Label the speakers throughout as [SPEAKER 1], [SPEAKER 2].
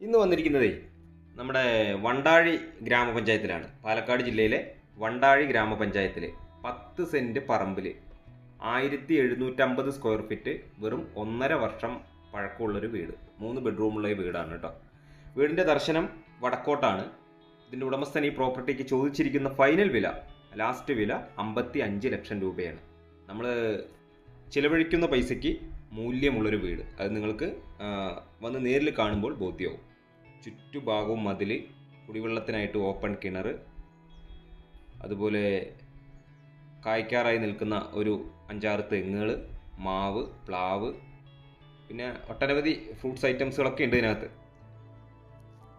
[SPEAKER 1] ഇന്ന് വന്നിരിക്കുന്നതേ നമ്മുടെ വണ്ടാഴി ഗ്രാമപഞ്ചായത്തിലാണ്. പാലക്കാട് ജില്ലയിലെ വണ്ടാഴി ഗ്രാമപഞ്ചായത്തിൽ പത്ത് സെന്റ് പറമ്പിൽ ആയിരത്തി എഴുന്നൂറ്റമ്പത് സ്ക്വയർ ഫീറ്റ് വെറും ഒന്നര വർഷം പഴക്കമുള്ളൊരു വീട്. മൂന്ന് ബെഡ്റൂമുള്ള വീടാണ് കേട്ടോ. വീടിന്റെ ദർശനം വടക്കോട്ടാണ്. ഇതിന്റെ ഉടമസ്ഥൻ ഈ പ്രോപ്പർട്ടിക്ക് ചോദിച്ചിരിക്കുന്ന ഫൈനൽ വില ലാസ്റ്റ് വില അമ്പത്തി അഞ്ച് ലക്ഷം രൂപയാണ്. നമ്മൾ ചിലവഴിക്കുന്ന പൈസയ്ക്ക് മൂല്യമുള്ളൊരു വീട്. അത് നിങ്ങൾക്ക് വന്ന് നേരിൽ കാണുമ്പോൾ ബോധ്യമാവും. ചുറ്റുഭാഗവും മതിൽ കുടിവെള്ളത്തിനായിട്ട് ഓപ്പൺ കിണർ അതുപോലെ കായ്ക്കാറായി നിൽക്കുന്ന ഒരു അഞ്ചാറ് തെങ്ങുകൾ മാവ് പ്ലാവ് പിന്നെ ഒട്ടനവധി ഫ്രൂട്ട്സ് ഐറ്റംസുകളൊക്കെ ഉണ്ട് ഇതിനകത്ത്.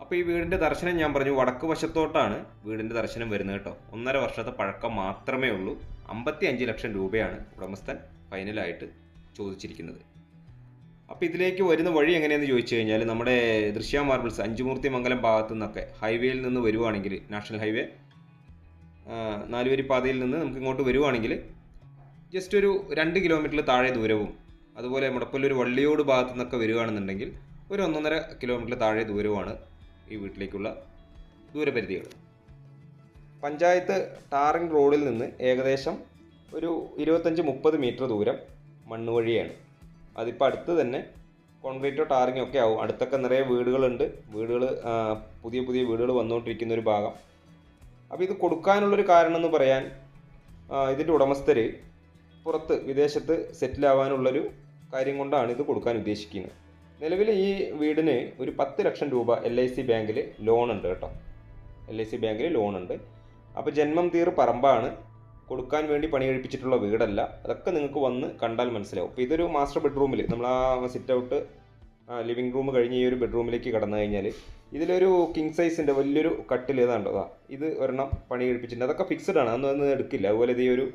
[SPEAKER 1] അപ്പോൾ ഈ വീടിന്റെ ദർശനം ഞാൻ പറഞ്ഞു വടക്ക് വശത്തോട്ടാണ് വീടിന്റെ ദർശനം വരുന്നത് കേട്ടോ. ഒന്നര വർഷത്തെ പഴക്കം മാത്രമേ ഉള്ളൂ. അമ്പത്തി അഞ്ച് ലക്ഷം രൂപയാണ് ഉടമസ്ഥൻ ഫൈനലായിട്ട് ചോദിച്ചിരിക്കുന്നത്. അപ്പോൾ ഇതിലേക്ക് വരുന്ന വഴി എങ്ങനെയെന്ന് ചോദിച്ചു കഴിഞ്ഞാൽ നമ്മുടെ ദൃശ്യ മാർബിൾസ് അഞ്ചുമൂർത്തി മംഗലം ഭാഗത്തു നിന്നൊക്കെ ഹൈവേയിൽ നിന്ന് വരുവാണെങ്കിൽ നാഷണൽ ഹൈവേ നാലുവരി പാതയിൽ നിന്ന് നമുക്ക് ഇങ്ങോട്ട് വരുവാണെങ്കിൽ ജസ്റ്റ് ഒരു രണ്ട് കിലോമീറ്ററിൽ താഴെ ദൂരവും അതുപോലെ മുടപ്പല്ലൂർ വള്ളിയോട് ഭാഗത്തു നിന്നൊക്കെ വരികയാണെന്നുണ്ടെങ്കിൽ ഒരു ഒന്നൊന്നര കിലോമീറ്റർ താഴെ ദൂരവുമാണ് ഈ വീട്ടിലേക്കുള്ള ദൂരപരിധികൾ. പഞ്ചായത്ത് ടാറിംഗ് റോഡിൽ നിന്ന് ഏകദേശം ഒരു ഇരുപത്തഞ്ച് മുപ്പത് മീറ്റർ ദൂരം മണ്ണ് വഴിയാണ് അതിപ്പോൾ അടുത്ത് തന്നെ കോൺക്രീറ്റോ ടാറിങ്ങോ ഒക്കെ ആവും. അടുത്തൊക്കെ നിറയെ വീടുകളുണ്ട്. വീടുകൾ പുതിയ പുതിയ വീടുകൾ വന്നുകൊണ്ടിരിക്കുന്ന ഒരു ഭാഗം. അപ്പോൾ ഇത് കൊടുക്കാനുള്ളൊരു കാരണം എന്ന് പറയാൻ ഇതിന്റെ ഉടമസ്ഥർ പുറത്ത് വിദേശത്ത് സെറ്റിൽ ആവാനുള്ളൊരു കാര്യം കൊണ്ടാണ് ഇത് കൊടുക്കാൻ ഉദ്ദേശിക്കുന്നത്. നിലവിൽ ഈ വീടിന് ഒരു പത്ത് ലക്ഷം രൂപ എൽ ഐ സി ബാങ്കിൽ ലോൺ ഉണ്ട് കേട്ടോ. എൽ ഐ സി ബാങ്കിൽ ലോൺ ഉണ്ട്. അപ്പോൾ ജന്മം തീർ പറമ്പാണ്. കൊടുക്കാൻ വേണ്ടി പണി കഴിപ്പിച്ചിട്ടുള്ള വീടല്ല. അതൊക്കെ നിങ്ങൾക്ക് വന്ന് കണ്ടാൽ മനസ്സിലാവും. അപ്പോൾ ഇതൊരു മാസ്റ്റർ ബെഡ്റൂമിൽ നമ്മൾ ആ സിറ്റ് ഔട്ട് ലിവിങ് റൂം കഴിഞ്ഞ് ഈ ഒരു ബെഡ്റൂമിലേക്ക് കടന്നു കഴിഞ്ഞാൽ ഇതിലൊരു കിങ് സൈസിന്റെ വലിയൊരു കട്ടിൽ ഏതാണ്ടോ അതാ ഇത് ഒരെണ്ണം പണി കഴിപ്പിച്ചിട്ടുണ്ട്. അതൊക്കെ ഫിക്സ്ഡ് ആണ്. അതൊന്നും ഒന്നും എടുക്കില്ല. അതുപോലെ ഈ ഒരു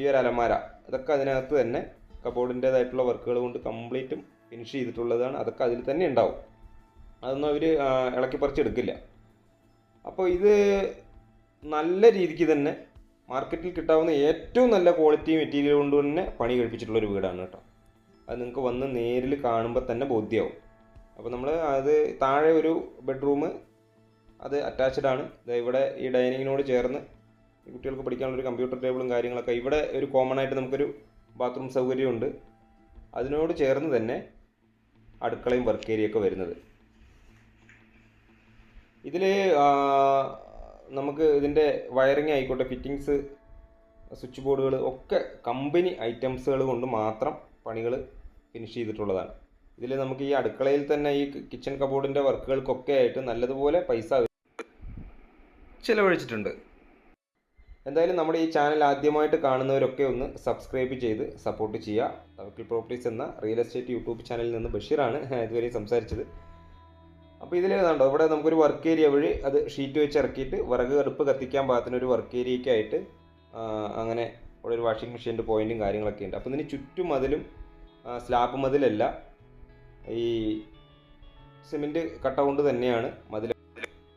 [SPEAKER 1] ഈ ഒരു അലമാര അതൊക്കെ അതിനകത്ത് തന്നെ കബോർഡിന്റേതായിട്ടുള്ള വർക്കുകൾ കൊണ്ട് കംപ്ലീറ്റും ഫിനിഷ് ചെയ്തിട്ടുള്ളതാണ്. അതൊക്കെ അതിൽ തന്നെ ഉണ്ടാവും. അതൊന്നും അവർ ഇളക്കി പറിച്ചെടുക്കില്ല അപ്പോൾ ഇത് നല്ല രീതിക്ക് തന്നെ മാർക്കറ്റിൽ കിട്ടാവുന്ന ഏറ്റവും നല്ല ക്വാളിറ്റി മെറ്റീരിയൽ കൊണ്ട് തന്നെ പണി കഴിപ്പിച്ചിട്ടുള്ള ഒരു വീടാണ് കേട്ടോ. അത് നിങ്ങൾക്ക് വന്ന് നേരിൽ കാണുമ്പോൾ തന്നെ ബോധ്യമാവും അപ്പോൾ നമ്മൾ അത് താഴെ ഒരു ബെഡ്റൂം അത് അറ്റാച്ച്ഡ് ആണ്. ഇവിടെ ഈ ഡൈനിങ്ങിനോട് ചേർന്ന് കുട്ടികൾക്ക് പഠിക്കാനുള്ള ഒരു കമ്പ്യൂട്ടർ ടേബിളും കാര്യങ്ങളൊക്കെ ഇവിടെ ഒരു കോമൺ ആയിട്ട് നമുക്കൊരു ബാത്റൂം സൗകര്യമുണ്ട് അതിനോട് ചേർന്ന് തന്നെ അടുക്കളയും വർക്ക് ഏരിയ ഒക്കെ വരുന്നത്. ഇതിൽ നമുക്ക് ഇതിന്റെ വയറിങ് ആയിക്കോട്ടെ ഫിറ്റിങ്സ് സ്വിച്ച് ബോർഡുകൾ ഒക്കെ കമ്പനി ഐറ്റംസുകൾ കൊണ്ട് മാത്രം പണികൾ ഫിനിഷ് ചെയ്തിട്ടുള്ളതാണ്. ഇതിൽ നമുക്ക് ഈ അടുക്കളയിൽ തന്നെ ഈ കിച്ചൺ കബോർഡിന്റെ വർക്കുകൾക്കൊക്കെ ആയിട്ട് നല്ലതുപോലെ പൈസ ചിലവഴിച്ചിട്ടുണ്ട്. എന്തായാലും നമ്മുടെ ഈ ചാനൽ ആദ്യമായിട്ട് കാണുന്നവരൊക്കെ ഒന്ന് സബ്സ്ക്രൈബ് ചെയ്ത് സപ്പോർട്ട് ചെയ്യുക. തവക്കിൽ പ്രോപ്പർട്ടീസ് എന്ന റിയൽ എസ്റ്റേറ്റ് യൂട്യൂബ് ചാനലിൽ നിന്ന് ബഷീറാണ് ഇതുവരെ സംസാരിച്ചത്. അപ്പോൾ ഇതിൽ ഏതാണ്ടോ ഇവിടെ നമുക്കൊരു വർക്ക് ഏരിയ വഴി അത് ഷീറ്റ് വെച്ച് ഇറക്കിയിട്ട് വിറക് കടുപ്പ് കത്തിക്കാൻ പാകത്തിന് ഒരു വർക്ക് ഏരിയയ്ക്കായിട്ട് അങ്ങനെ ഇവിടെ ഒരു വാഷിംഗ് മെഷീന്റെ പോയിന്റും കാര്യങ്ങളൊക്കെ ഉണ്ട്. അപ്പോൾ ഇതിന് ചുറ്റും മതിലും സ്ലാബ് മതിലല്ല ഈ സിമെന്റ് കട്ട കൊണ്ട് തന്നെയാണ് മതിൽ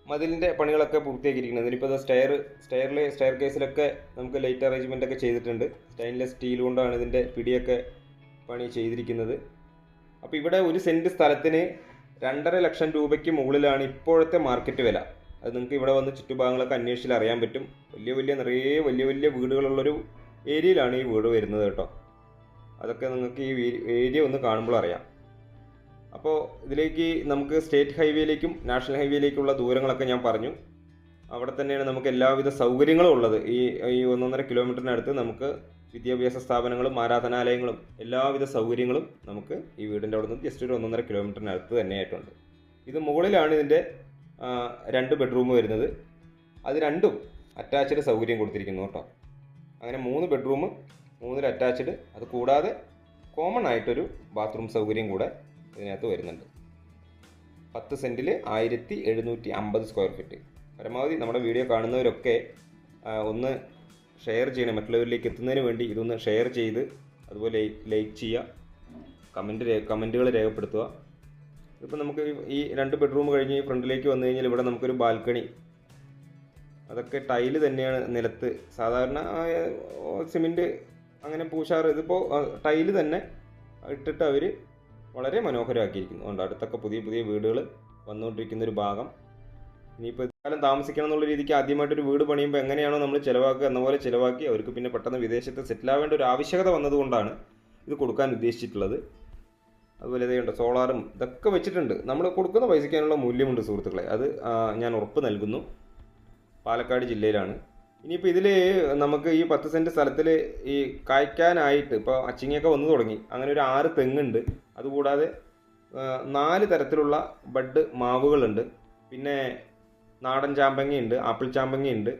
[SPEAKER 1] മതിലിന്റെ പണികളൊക്കെ പൂർത്തിയാക്കിയിരിക്കുന്നത്. ഇതിനിപ്പോൾ സ്റ്റെയർ സ്റ്റെയറിൽ സ്റ്റെയർ കേസിലൊക്കെ നമുക്ക് ലൈറ്റ് അറേഞ്ച്മെന്റ് ഒക്കെ ചെയ്തിട്ടുണ്ട്. സ്റ്റെയിൻലെസ് സ്റ്റീൽ കൊണ്ടാണ് ഇതിന്റെ പിടിയൊക്കെ പണി ചെയ്തിരിക്കുന്നത്. അപ്പോൾ ഇവിടെ ഒരു സെന്റ് സ്ഥലത്തിന് രണ്ടര ലക്ഷം രൂപയ്ക്ക് മുകളിലാണ് ഇപ്പോഴത്തെ മാർക്കറ്റ് വില. അത് നിങ്ങൾക്ക് ഇവിടെ വന്ന് ചുറ്റുഭാഗങ്ങളൊക്കെ അന്വേഷിച്ചാൽ അറിയാൻ പറ്റും. വലിയ വലിയ നിറയെ വലിയ വലിയ വീടുകളുള്ളൊരു ഏരിയയിലാണ് ഈ വീട് വരുന്നത് കേട്ടോ. അതൊക്കെ നിങ്ങൾക്ക് ഈ ഏരിയ ഒന്ന് കാണുമ്പോൾ അറിയാം. അപ്പോൾ ഇതിലേക്ക് നമുക്ക് സ്റ്റേറ്റ് ഹൈവേയിലേക്കും നാഷണൽ ഹൈവേയിലേക്കുള്ള ദൂരങ്ങളൊക്കെ ഞാൻ പറഞ്ഞു. അവിടെ തന്നെയാണ് നമുക്ക് എല്ലാവിധ സൗകര്യങ്ങളും ഉള്ളത്. ഈ ഈ ഒന്നൊന്നര കിലോമീറ്ററിനടുത്ത് നമുക്ക് വിദ്യാഭ്യാസ സ്ഥാപനങ്ങളും ആരാധനാലയങ്ങളും എല്ലാവിധ സൗകര്യങ്ങളും നമുക്ക് ഈ വീടിന്റെ അവിടെ നിന്ന് ജസ്റ്റ് ഒരു ഒന്നൊന്നര കിലോമീറ്ററിനടുത്ത് തന്നെയായിട്ടുണ്ട്. ഇത് മുകളിലാണ് ഇതിന്റെ രണ്ട് ബെഡ്റൂം വരുന്നത്. അത് രണ്ടും അറ്റാച്ച്ഡ് സൗകര്യം കൊടുത്തിരിക്കുന്നു കേട്ടോ. അങ്ങനെ മൂന്ന് ബെഡ്റൂം മൂന്നിൽ അറ്റാച്ച്ഡ് അത് കൂടാതെ കോമൺ ആയിട്ടൊരു ബാത്റൂം സൗകര്യം കൂടെ ഇതിനകത്ത് വരുന്നുണ്ട്. പത്ത് സെന്റിൽ ആയിരത്തി എഴുന്നൂറ്റി അമ്പത് സ്ക്വയർ ഫീറ്റ് പരമാവധി നമ്മുടെ വീഡിയോ കാണുന്നവരൊക്കെ ഒന്ന് ഷെയർ ചെയ്യണം. മറ്റുള്ളവരിലേക്ക് എത്തുന്നതിന് വേണ്ടി ഇതൊന്ന് ഷെയർ ചെയ്ത് അതുപോലെ ലൈക്ക് ചെയ്യുക. കമന്റ് കമന്റുകൾ രേഖപ്പെടുത്തുക. ഇപ്പം നമുക്ക് ഈ- രണ്ട് ബെഡ്റൂം കഴിഞ്ഞ് ഫ്രണ്ടിലേക്ക് വന്നു കഴിഞ്ഞാൽ ഇവിടെ നമുക്കൊരു ബാൽക്കണി അതൊക്കെ ടൈൽ തന്നെയാണ് നിലത്ത്. സാധാരണ സിമെന്റ് അങ്ങനെ പൂശാറ്. ഇതിപ്പോൾ ടൈൽ തന്നെ ഇട്ടിട്ട് അവർ വളരെ മനോഹരമാക്കിയിരിക്കുന്നു. അതുകൊണ്ട് അടുത്തൊക്കെ പുതിയ പുതിയ വീടുകൾ വന്നുകൊണ്ടിരിക്കുന്ന ഒരു ഭാഗം. ഇനിയിപ്പോൾ കാലം താമസിക്കണം എന്നുള്ള രീതിക്ക് ആദ്യമായിട്ട് ഒരു വീട് പണിയുമ്പോൾ എങ്ങനെയാണോ നമ്മൾ ചിലവാക്കുക എന്ന പോലെ ചിലവാക്കി അവർക്ക് പിന്നെ പെട്ടെന്ന് വിദേശത്ത് സെറ്റിൽ ആവേണ്ട ഒരു ആവശ്യകത വന്നതുകൊണ്ടാണ് ഇത് കൊടുക്കാൻ ഉദ്ദേശിച്ചിട്ടുള്ളത്. അതുപോലെ ഇതേയുണ്ട് സോളാറും ഇതൊക്കെ വെച്ചിട്ടുണ്ട്. നമ്മൾ കൊടുക്കുന്ന പൈസയ്ക്കാനുള്ള മൂല്യമുണ്ട് സുഹൃത്തുക്കളെ. അത് ഞാൻ ഉറപ്പ് നൽകുന്നു. പാലക്കാട് ജില്ലയിലാണ്. ഇനിയിപ്പോൾ ഇതിൽ നമുക്ക് ഈ പത്ത് സെന്റ് സ്ഥലത്തിൽ ഈ കായ്ക്കാനായിട്ട് ഇപ്പോൾ അച്ചിങ്ങയൊക്കെ വന്നു തുടങ്ങി. അങ്ങനെ ഒരു ആറ് തെങ്ങുണ്ട്. അതുകൂടാതെ നാല് തരത്തിലുള്ള ബഡ് മാവുകളുണ്ട്. പിന്നെ നാടൻ ചാമ്പങ്ങയുണ്ട് ആപ്പിൾ ചാമ്പങ്ങയുണ്ട്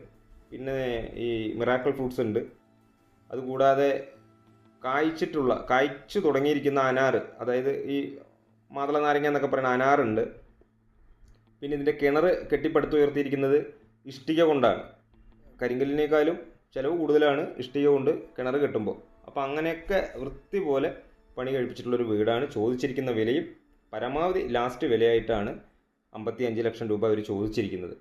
[SPEAKER 1] പിന്നെ ഈ മിറാക്കിൾ ഫ്രൂട്ട്സ് ഉണ്ട്. അതുകൂടാതെ കായ്ച്ചിട്ടുള്ള കായ്ച്ചു തുടങ്ങിയിരിക്കുന്ന അനാറ് അതായത് ഈ മാതള നാരങ്ങ എന്നൊക്കെ പറയുന്ന അനാറുണ്ട്. പിന്നെ ഇതിന്റെ കിണർ കെട്ടിപ്പടുത്തുയർത്തിയിരിക്കുന്നത് ഇഷ്ടിക കൊണ്ടാണ്. കരിങ്കല്ലിനേക്കാളും ചിലവ് കൂടുതലാണ് ഇഷ്ടിക കൊണ്ട് കിണർ കെട്ടുമ്പോൾ. അപ്പോൾ അങ്ങനെയൊക്കെ വൃത്തി പോലെ പണി കഴിപ്പിച്ചിട്ടുള്ളൊരു വീടാണ്. ചോദിച്ചിരിക്കുന്ന വിലയും പരമാവധി ലാസ്റ്റ് വിലയായിട്ടാണ് അമ്പത്തി അഞ്ച് ലക്ഷം രൂപ അവർ ചോദിച്ചിരിക്കുന്നത്.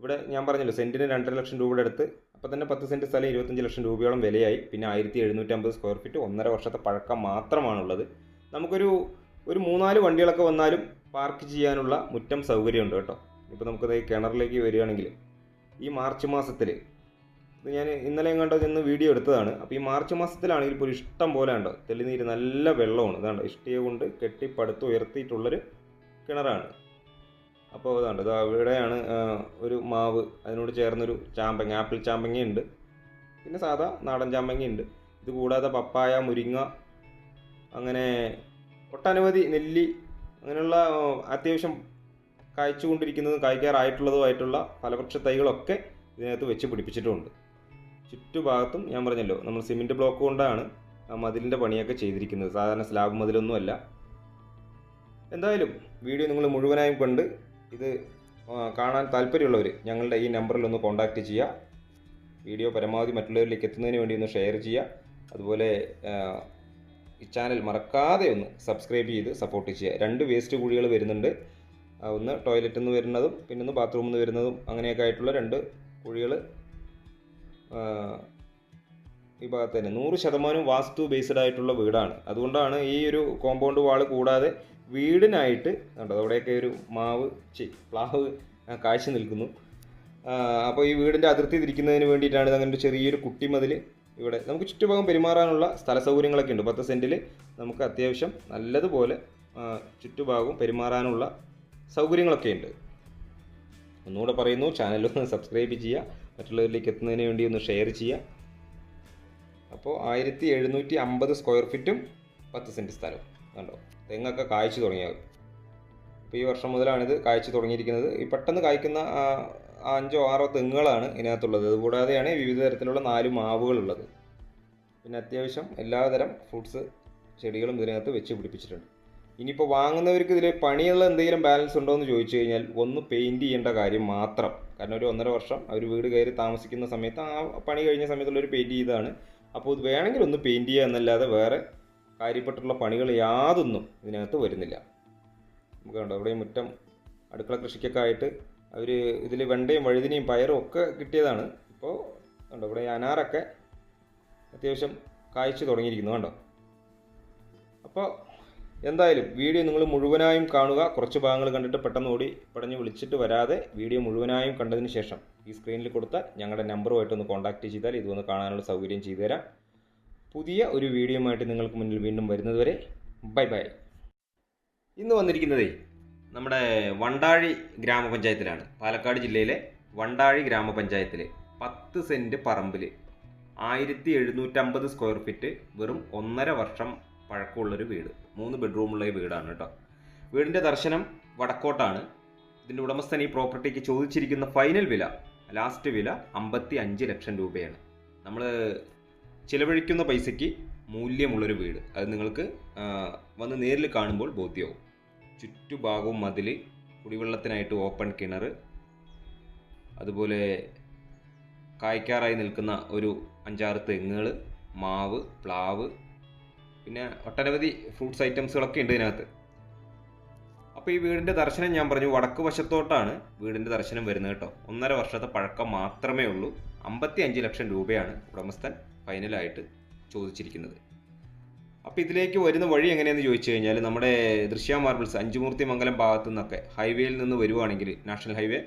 [SPEAKER 1] ഇവിടെ ഞാൻ പറഞ്ഞല്ലോ സെന്റിന് രണ്ടര ലക്ഷം രൂപയുടെ അടുത്ത് അപ്പോൾ തന്നെ പത്ത് സെന്റ് സ്ഥലം ഇരുപത്തഞ്ച് ലക്ഷം രൂപയോളം വിലയായി. പിന്നെ ആയിരത്തി എഴുന്നൂറ്റമ്പത് സ്ക്വയർ ഫീറ്റ് ഒന്നര വർഷത്തെ പഴക്കം മാത്രമാണുള്ളത്. നമുക്കൊരു ഒരു മൂന്നാൽ വണ്ടികളൊക്കെ വന്നാലും പാർക്ക് ചെയ്യാനുള്ള മുറ്റം സൗകര്യമുണ്ട് കേട്ടോ. ഇപ്പോൾ നമുക്കത് കിണറിലേക്ക് വരികയാണെങ്കിൽ ഈ മാർച്ച് മാസത്തിൽ ഇത് ഞാൻ ഇന്നലെ എങ്ങാണ്ടോ ചെന്ന് വീഡിയോ എടുത്തതാണ്. അപ്പോൾ ഈ മാർച്ച് മാസത്തിലാണെങ്കിൽ ഇപ്പോൾ ഇഷ്ടം പോലെ ഉണ്ടോ തെളിനീര് നല്ല വെള്ളമാണ്. ഇതാണ് ഇഷ്ടിക കൊണ്ട് കെട്ടിപ്പടുത്ത് ഉയർത്തിയിട്ടുള്ളൊരു കിണറാണ്. അപ്പോൾ അതാണ് ഇതാ ഇവിടെയാണ് ഒരു മാവ്. അതിനോട് ചേർന്നൊരു ചാമ്പങ്ങ ആപ്പിൾ ചാമ്പങ്ങയുണ്ട്. പിന്നെ സാധാ നാടൻ ചാമ്പങ്ങയുണ്ട്. ഇത് കൂടാതെ പപ്പായ മുരിങ്ങ അങ്ങനെ ഒട്ടനവധി നെല്ലി അങ്ങനെയുള്ള അത്യാവശ്യം കായ്ച്ചുകൊണ്ടിരിക്കുന്നതും കായ്ക്കാറായിട്ടുള്ളതുമായിട്ടുള്ള ഫലവൃക്ഷ തൈകളൊക്കെ ഇതിനകത്ത് വെച്ച് പിടിപ്പിച്ചിട്ടുമുണ്ട് ചുറ്റുഭാഗത്തും ഞാൻ പറഞ്ഞല്ലോ നമ്മൾ സിമെന്റ് ബ്ലോക്ക് കൊണ്ടാണ് മതിലിന്റെ പണിയൊക്കെ ചെയ്തിരിക്കുന്നത്. സാധാരണ സ്ലാബ് മതിലൊന്നുമല്ല. എന്തായാലും വീഡിയോ നിങ്ങൾ മുഴുവനായും കണ്ട് ഇത് കാണാൻ താല്പര്യമുള്ളവർ ഞങ്ങളുടെ ഈ നമ്പറിൽ ഒന്ന് കോൺടാക്റ്റ് ചെയ്യുക വീഡിയോ പരമാവധി മറ്റുള്ളവരിലേക്ക് എത്തുന്നതിന് വേണ്ടി ഒന്ന് ഷെയർ ചെയ്യുക അതുപോലെ ഈ ചാനൽ മറക്കാതെ ഒന്ന് സബ്സ്ക്രൈബ് ചെയ്ത് സപ്പോർട്ട് ചെയ്യുക രണ്ട് വേസ്റ്റ് കുഴികൾ വരുന്നുണ്ട്. ഒന്ന് ടോയ്ലറ്റിൽ നിന്ന് വരുന്നതും പിന്നെ ഒന്ന് ബാത്റൂമിൽ നിന്ന് വരുന്നതും അങ്ങനെയൊക്കെ ആയിട്ടുള്ള രണ്ട് കുഴികൾ ഈ ഭാഗത്ത് തന്നെ. നൂറ് ശതമാനം വാസ്തു ബേസ്ഡ് ആയിട്ടുള്ള വീടാണ്. അതുകൊണ്ടാണ് ഈ ഒരു കോമ്പൗണ്ട് വാൾ കൂടാതെ വീടിനായിട്ട് കണ്ടോ അവിടെയൊക്കെ ഒരു മാവ് ചി പ്ലാവ് കാഴ്ച നിൽക്കുന്നു. അപ്പോൾ ഈ വീടിന്റെ അതിർത്തി തിരിക്കുന്നതിന് വേണ്ടിയിട്ടാണ് അങ്ങനെ ചെറിയൊരു കുട്ടിമതിൽ ഇവിടെ നമുക്ക് ചുറ്റുഭാഗം പെരുമാറാനുള്ള സ്ഥല സൗകര്യങ്ങളൊക്കെ ഉണ്ട്. പത്ത് സെന്റിൽ നമുക്ക് അത്യാവശ്യം നല്ലതുപോലെ ചുറ്റുഭാഗവും പെരുമാറാനുള്ള സൗകര്യങ്ങളൊക്കെ ഉണ്ട്. ഒന്നുകൂടെ പറയുന്നു ചാനലൊന്ന് സബ്സ്ക്രൈബ് ചെയ്യുക മറ്റുള്ളവരിലേക്ക് എത്തുന്നതിന് വേണ്ടി ഒന്ന് ഷെയർ ചെയ്യുക. അപ്പോൾ ആയിരത്തി എഴുന്നൂറ്റി അമ്പത് സ്ക്വയർ ഫീറ്റും പത്ത് സെന്റ് സ്ഥലവും കണ്ടോ? തെങ്ങൊക്കെ കായ്ച്ചു തുടങ്ങിയത്. ഇപ്പോൾ ഈ വർഷം മുതലാണിത് കായ്ച്ചു തുടങ്ങിയിരിക്കുന്നത്. ഈ പെട്ടെന്ന് കായ്ക്കുന്ന അഞ്ചോ ആറോ തെങ്ങുകളാണ് ഇതിനകത്തുള്ളത്. അതുകൂടാതെയാണ് വിവിധ തരത്തിലുള്ള നാല് മാവുകളുള്ളത്. പിന്നെ അത്യാവശ്യം എല്ലാതരം ഫ്രൂട്ട്സ് ചെടികളും ഇതിനകത്ത് വെച്ച് പിടിപ്പിച്ചിട്ടുണ്ട്. ഇനിയിപ്പോൾ വാങ്ങുന്നവർക്ക് ഇതിൽ പണിയുള്ള എന്തെങ്കിലും ബാലൻസ് ഉണ്ടോ എന്ന് ചോദിച്ചു കഴിഞ്ഞാൽ ഒന്ന് പെയിന്റ് ചെയ്യേണ്ട കാര്യം മാത്രം. കാരണം ഒരു ഒന്നര വർഷം അവർ വീട് കയറി താമസിക്കുന്ന സമയത്ത് ആ പണി കഴിഞ്ഞ സമയത്തുള്ള ഒരു ചെയ്തതാണ്. അപ്പോൾ ഇത് വേണമെങ്കിൽ ഒന്ന് പെയിന്റ് ചെയ്യുക എന്നല്ലാതെ വേറെ കാര്യപ്പെട്ടുള്ള പണികൾ യാതൊന്നും ഇതിനകത്ത് വരുന്നില്ല. നമുക്ക് കണ്ടോ ഇവിടെ മുറ്റം അടുക്കള കൃഷിക്കൊക്കെ ആയിട്ട് അവർ ഇതിൽ വെണ്ടയും വഴുതിനെയും പയറും ഒക്കെ കിട്ടിയതാണ്. ഇപ്പോൾ കണ്ടോ ഇവിടെ അനാറൊക്കെ അത്യാവശ്യം കായ്ച്ചു തുടങ്ങിയിരിക്കുന്നു കണ്ടോ? അപ്പോൾ എന്തായാലും വീഡിയോ നിങ്ങൾ മുഴുവനായും കാണുക. കുറച്ച് ഭാഗങ്ങൾ കണ്ടിട്ട് പെട്ടെന്ന് ഓടി പടഞ്ഞ് വിളിച്ചിട്ട് വരാതെ വീഡിയോ മുഴുവനായും കണ്ടതിന് ശേഷം ഈ സ്ക്രീനിൽ കൊടുത്ത ഞങ്ങളുടെ നമ്പറുമായിട്ടൊന്ന് കോൺടാക്റ്റ് ചെയ്താൽ ഇതൊന്ന് കാണാനുള്ള സൗകര്യം ചെയ്തു തരാം. പുതിയ ഒരു വീഡിയോയുമായിട്ട് നിങ്ങൾക്ക് മുന്നിൽ വീണ്ടും വരുന്നതുവരെ ബൈ ബൈ. ഇന്ന് വന്നിരിക്കുന്നതേ നമ്മുടെ വണ്ടാഴി ഗ്രാമപഞ്ചായത്തിലാണ്. പാലക്കാട് ജില്ലയിലെ വണ്ടാഴി ഗ്രാമപഞ്ചായത്തിൽ പത്ത് സെന്റ് പറമ്പിൽ ആയിരത്തി എഴുന്നൂറ്റമ്പത് സ്ക്വയർ ഫീറ്റ് വെറും ഒന്നര വർഷം പഴക്കമുള്ളൊരു വീട്. മൂന്ന് ബെഡ്റൂമുള്ള ഈ വീടാണ് കേട്ടോ. വീടിന്റെ ദർശനം വടക്കോട്ടാണ്. ഇതിന്റെ ഉടമസ്ഥൻ ഈ പ്രോപ്പർട്ടിക്ക് ചോദിച്ചിരിക്കുന്ന ഫൈനൽ വില ലാസ്റ്റ് വില അമ്പത്തി അഞ്ച് ലക്ഷം രൂപയാണ്. നമ്മൾ ചിലവഴിക്കുന്ന പൈസയ്ക്ക് മൂല്യമുള്ളൊരു വീട്. അത് നിങ്ങൾക്ക് വന്ന് നേരിൽ കാണുമ്പോൾ ബോധ്യമാവും ചുറ്റുഭാഗവും മതിൽ കുടിവെള്ളത്തിനായിട്ട് ഓപ്പൺ കിണർ അതുപോലെ കായ്ക്കാറായി നിൽക്കുന്ന ഒരു അഞ്ചാറ് തെങ്ങുകൾ മാവ് പ്ലാവ് പിന്നെ ഒട്ടനവധി ഫ്രൂട്ട്സ് ഐറ്റംസുകളൊക്കെ ഉണ്ട് ഇതിനകത്ത്. അപ്പോൾ ഈ വീടിന്റെ ദർശനം ഞാൻ പറഞ്ഞു വടക്ക് വശത്തോട്ടാണ് വീടിന്റെ ദർശനം വരുന്നത് കേട്ടോ. ഒന്നര വർഷത്തെ പഴക്കം മാത്രമേ ഉള്ളൂ. അമ്പത്തി അഞ്ച് ലക്ഷം രൂപയാണ് ഉടമസ്ഥൻ ഫൈനലായിട്ട് ചോദിച്ചിരിക്കുന്നത്. അപ്പോൾ ഇതിലേക്ക് വരുന്ന വഴി എങ്ങനെയാണെന്ന് ചോദിച്ചു കഴിഞ്ഞാൽ നമ്മുടെ ദൃശ്യ മാർബിൾസ് അഞ്ചുമൂർത്തി മംഗലം ഭാഗത്തു നിന്നൊക്കെ ഹൈവേയിൽ നിന്ന് വരുവാണെങ്കിൽ നാഷണൽ ഹൈവേ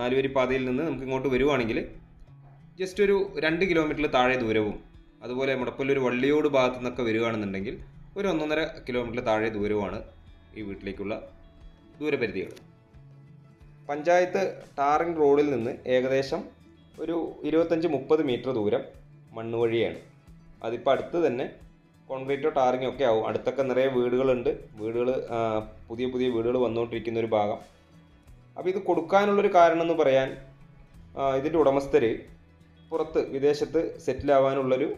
[SPEAKER 1] നാലുവരി പാതയിൽ നിന്ന് നമുക്ക് ഇങ്ങോട്ട് വരുവാണെങ്കിൽ ജസ്റ്റ് ഒരു രണ്ട് കിലോമീറ്ററിൽ താഴെ ദൂരവും അതുപോലെ മുടപ്പല്ലൂർ വള്ളിയോട് ഭാഗത്തു നിന്നൊക്കെ വരികയാണെന്നുണ്ടെങ്കിൽ ഒരു ഒന്നൊന്നര കിലോമീറ്റർ താഴെ ദൂരവുമാണ് ഈ വീട്ടിലേക്കുള്ള ദൂരപരിധികൾ. പഞ്ചായത്ത് ടാറിംഗ് റോഡിൽ നിന്ന് ഏകദേശം ഒരു ഇരുപത്തഞ്ച് മുപ്പത് മീറ്റർ ദൂരം മണ്ണ് വഴിയാണ്. അതിപ്പോൾ അടുത്ത് തന്നെ കോൺക്രീറ്റോ ടാറിങ്ങോ ഒക്കെ ആവും. അടുത്തൊക്കെ നിറയെ വീടുകളുണ്ട്. വീടുകൾ പുതിയ പുതിയ വീടുകൾ വന്നുകൊണ്ടിരിക്കുന്ന ഒരു ഭാഗം. അപ്പോൾ ഇത് കൊടുക്കാനുള്ളൊരു കാരണം എന്ന് പറയാൻ ഇതിന്റെ ഉടമസ്ഥർ പുറത്ത് വിദേശത്ത് സെറ്റിലാവാനുള്ളൊരു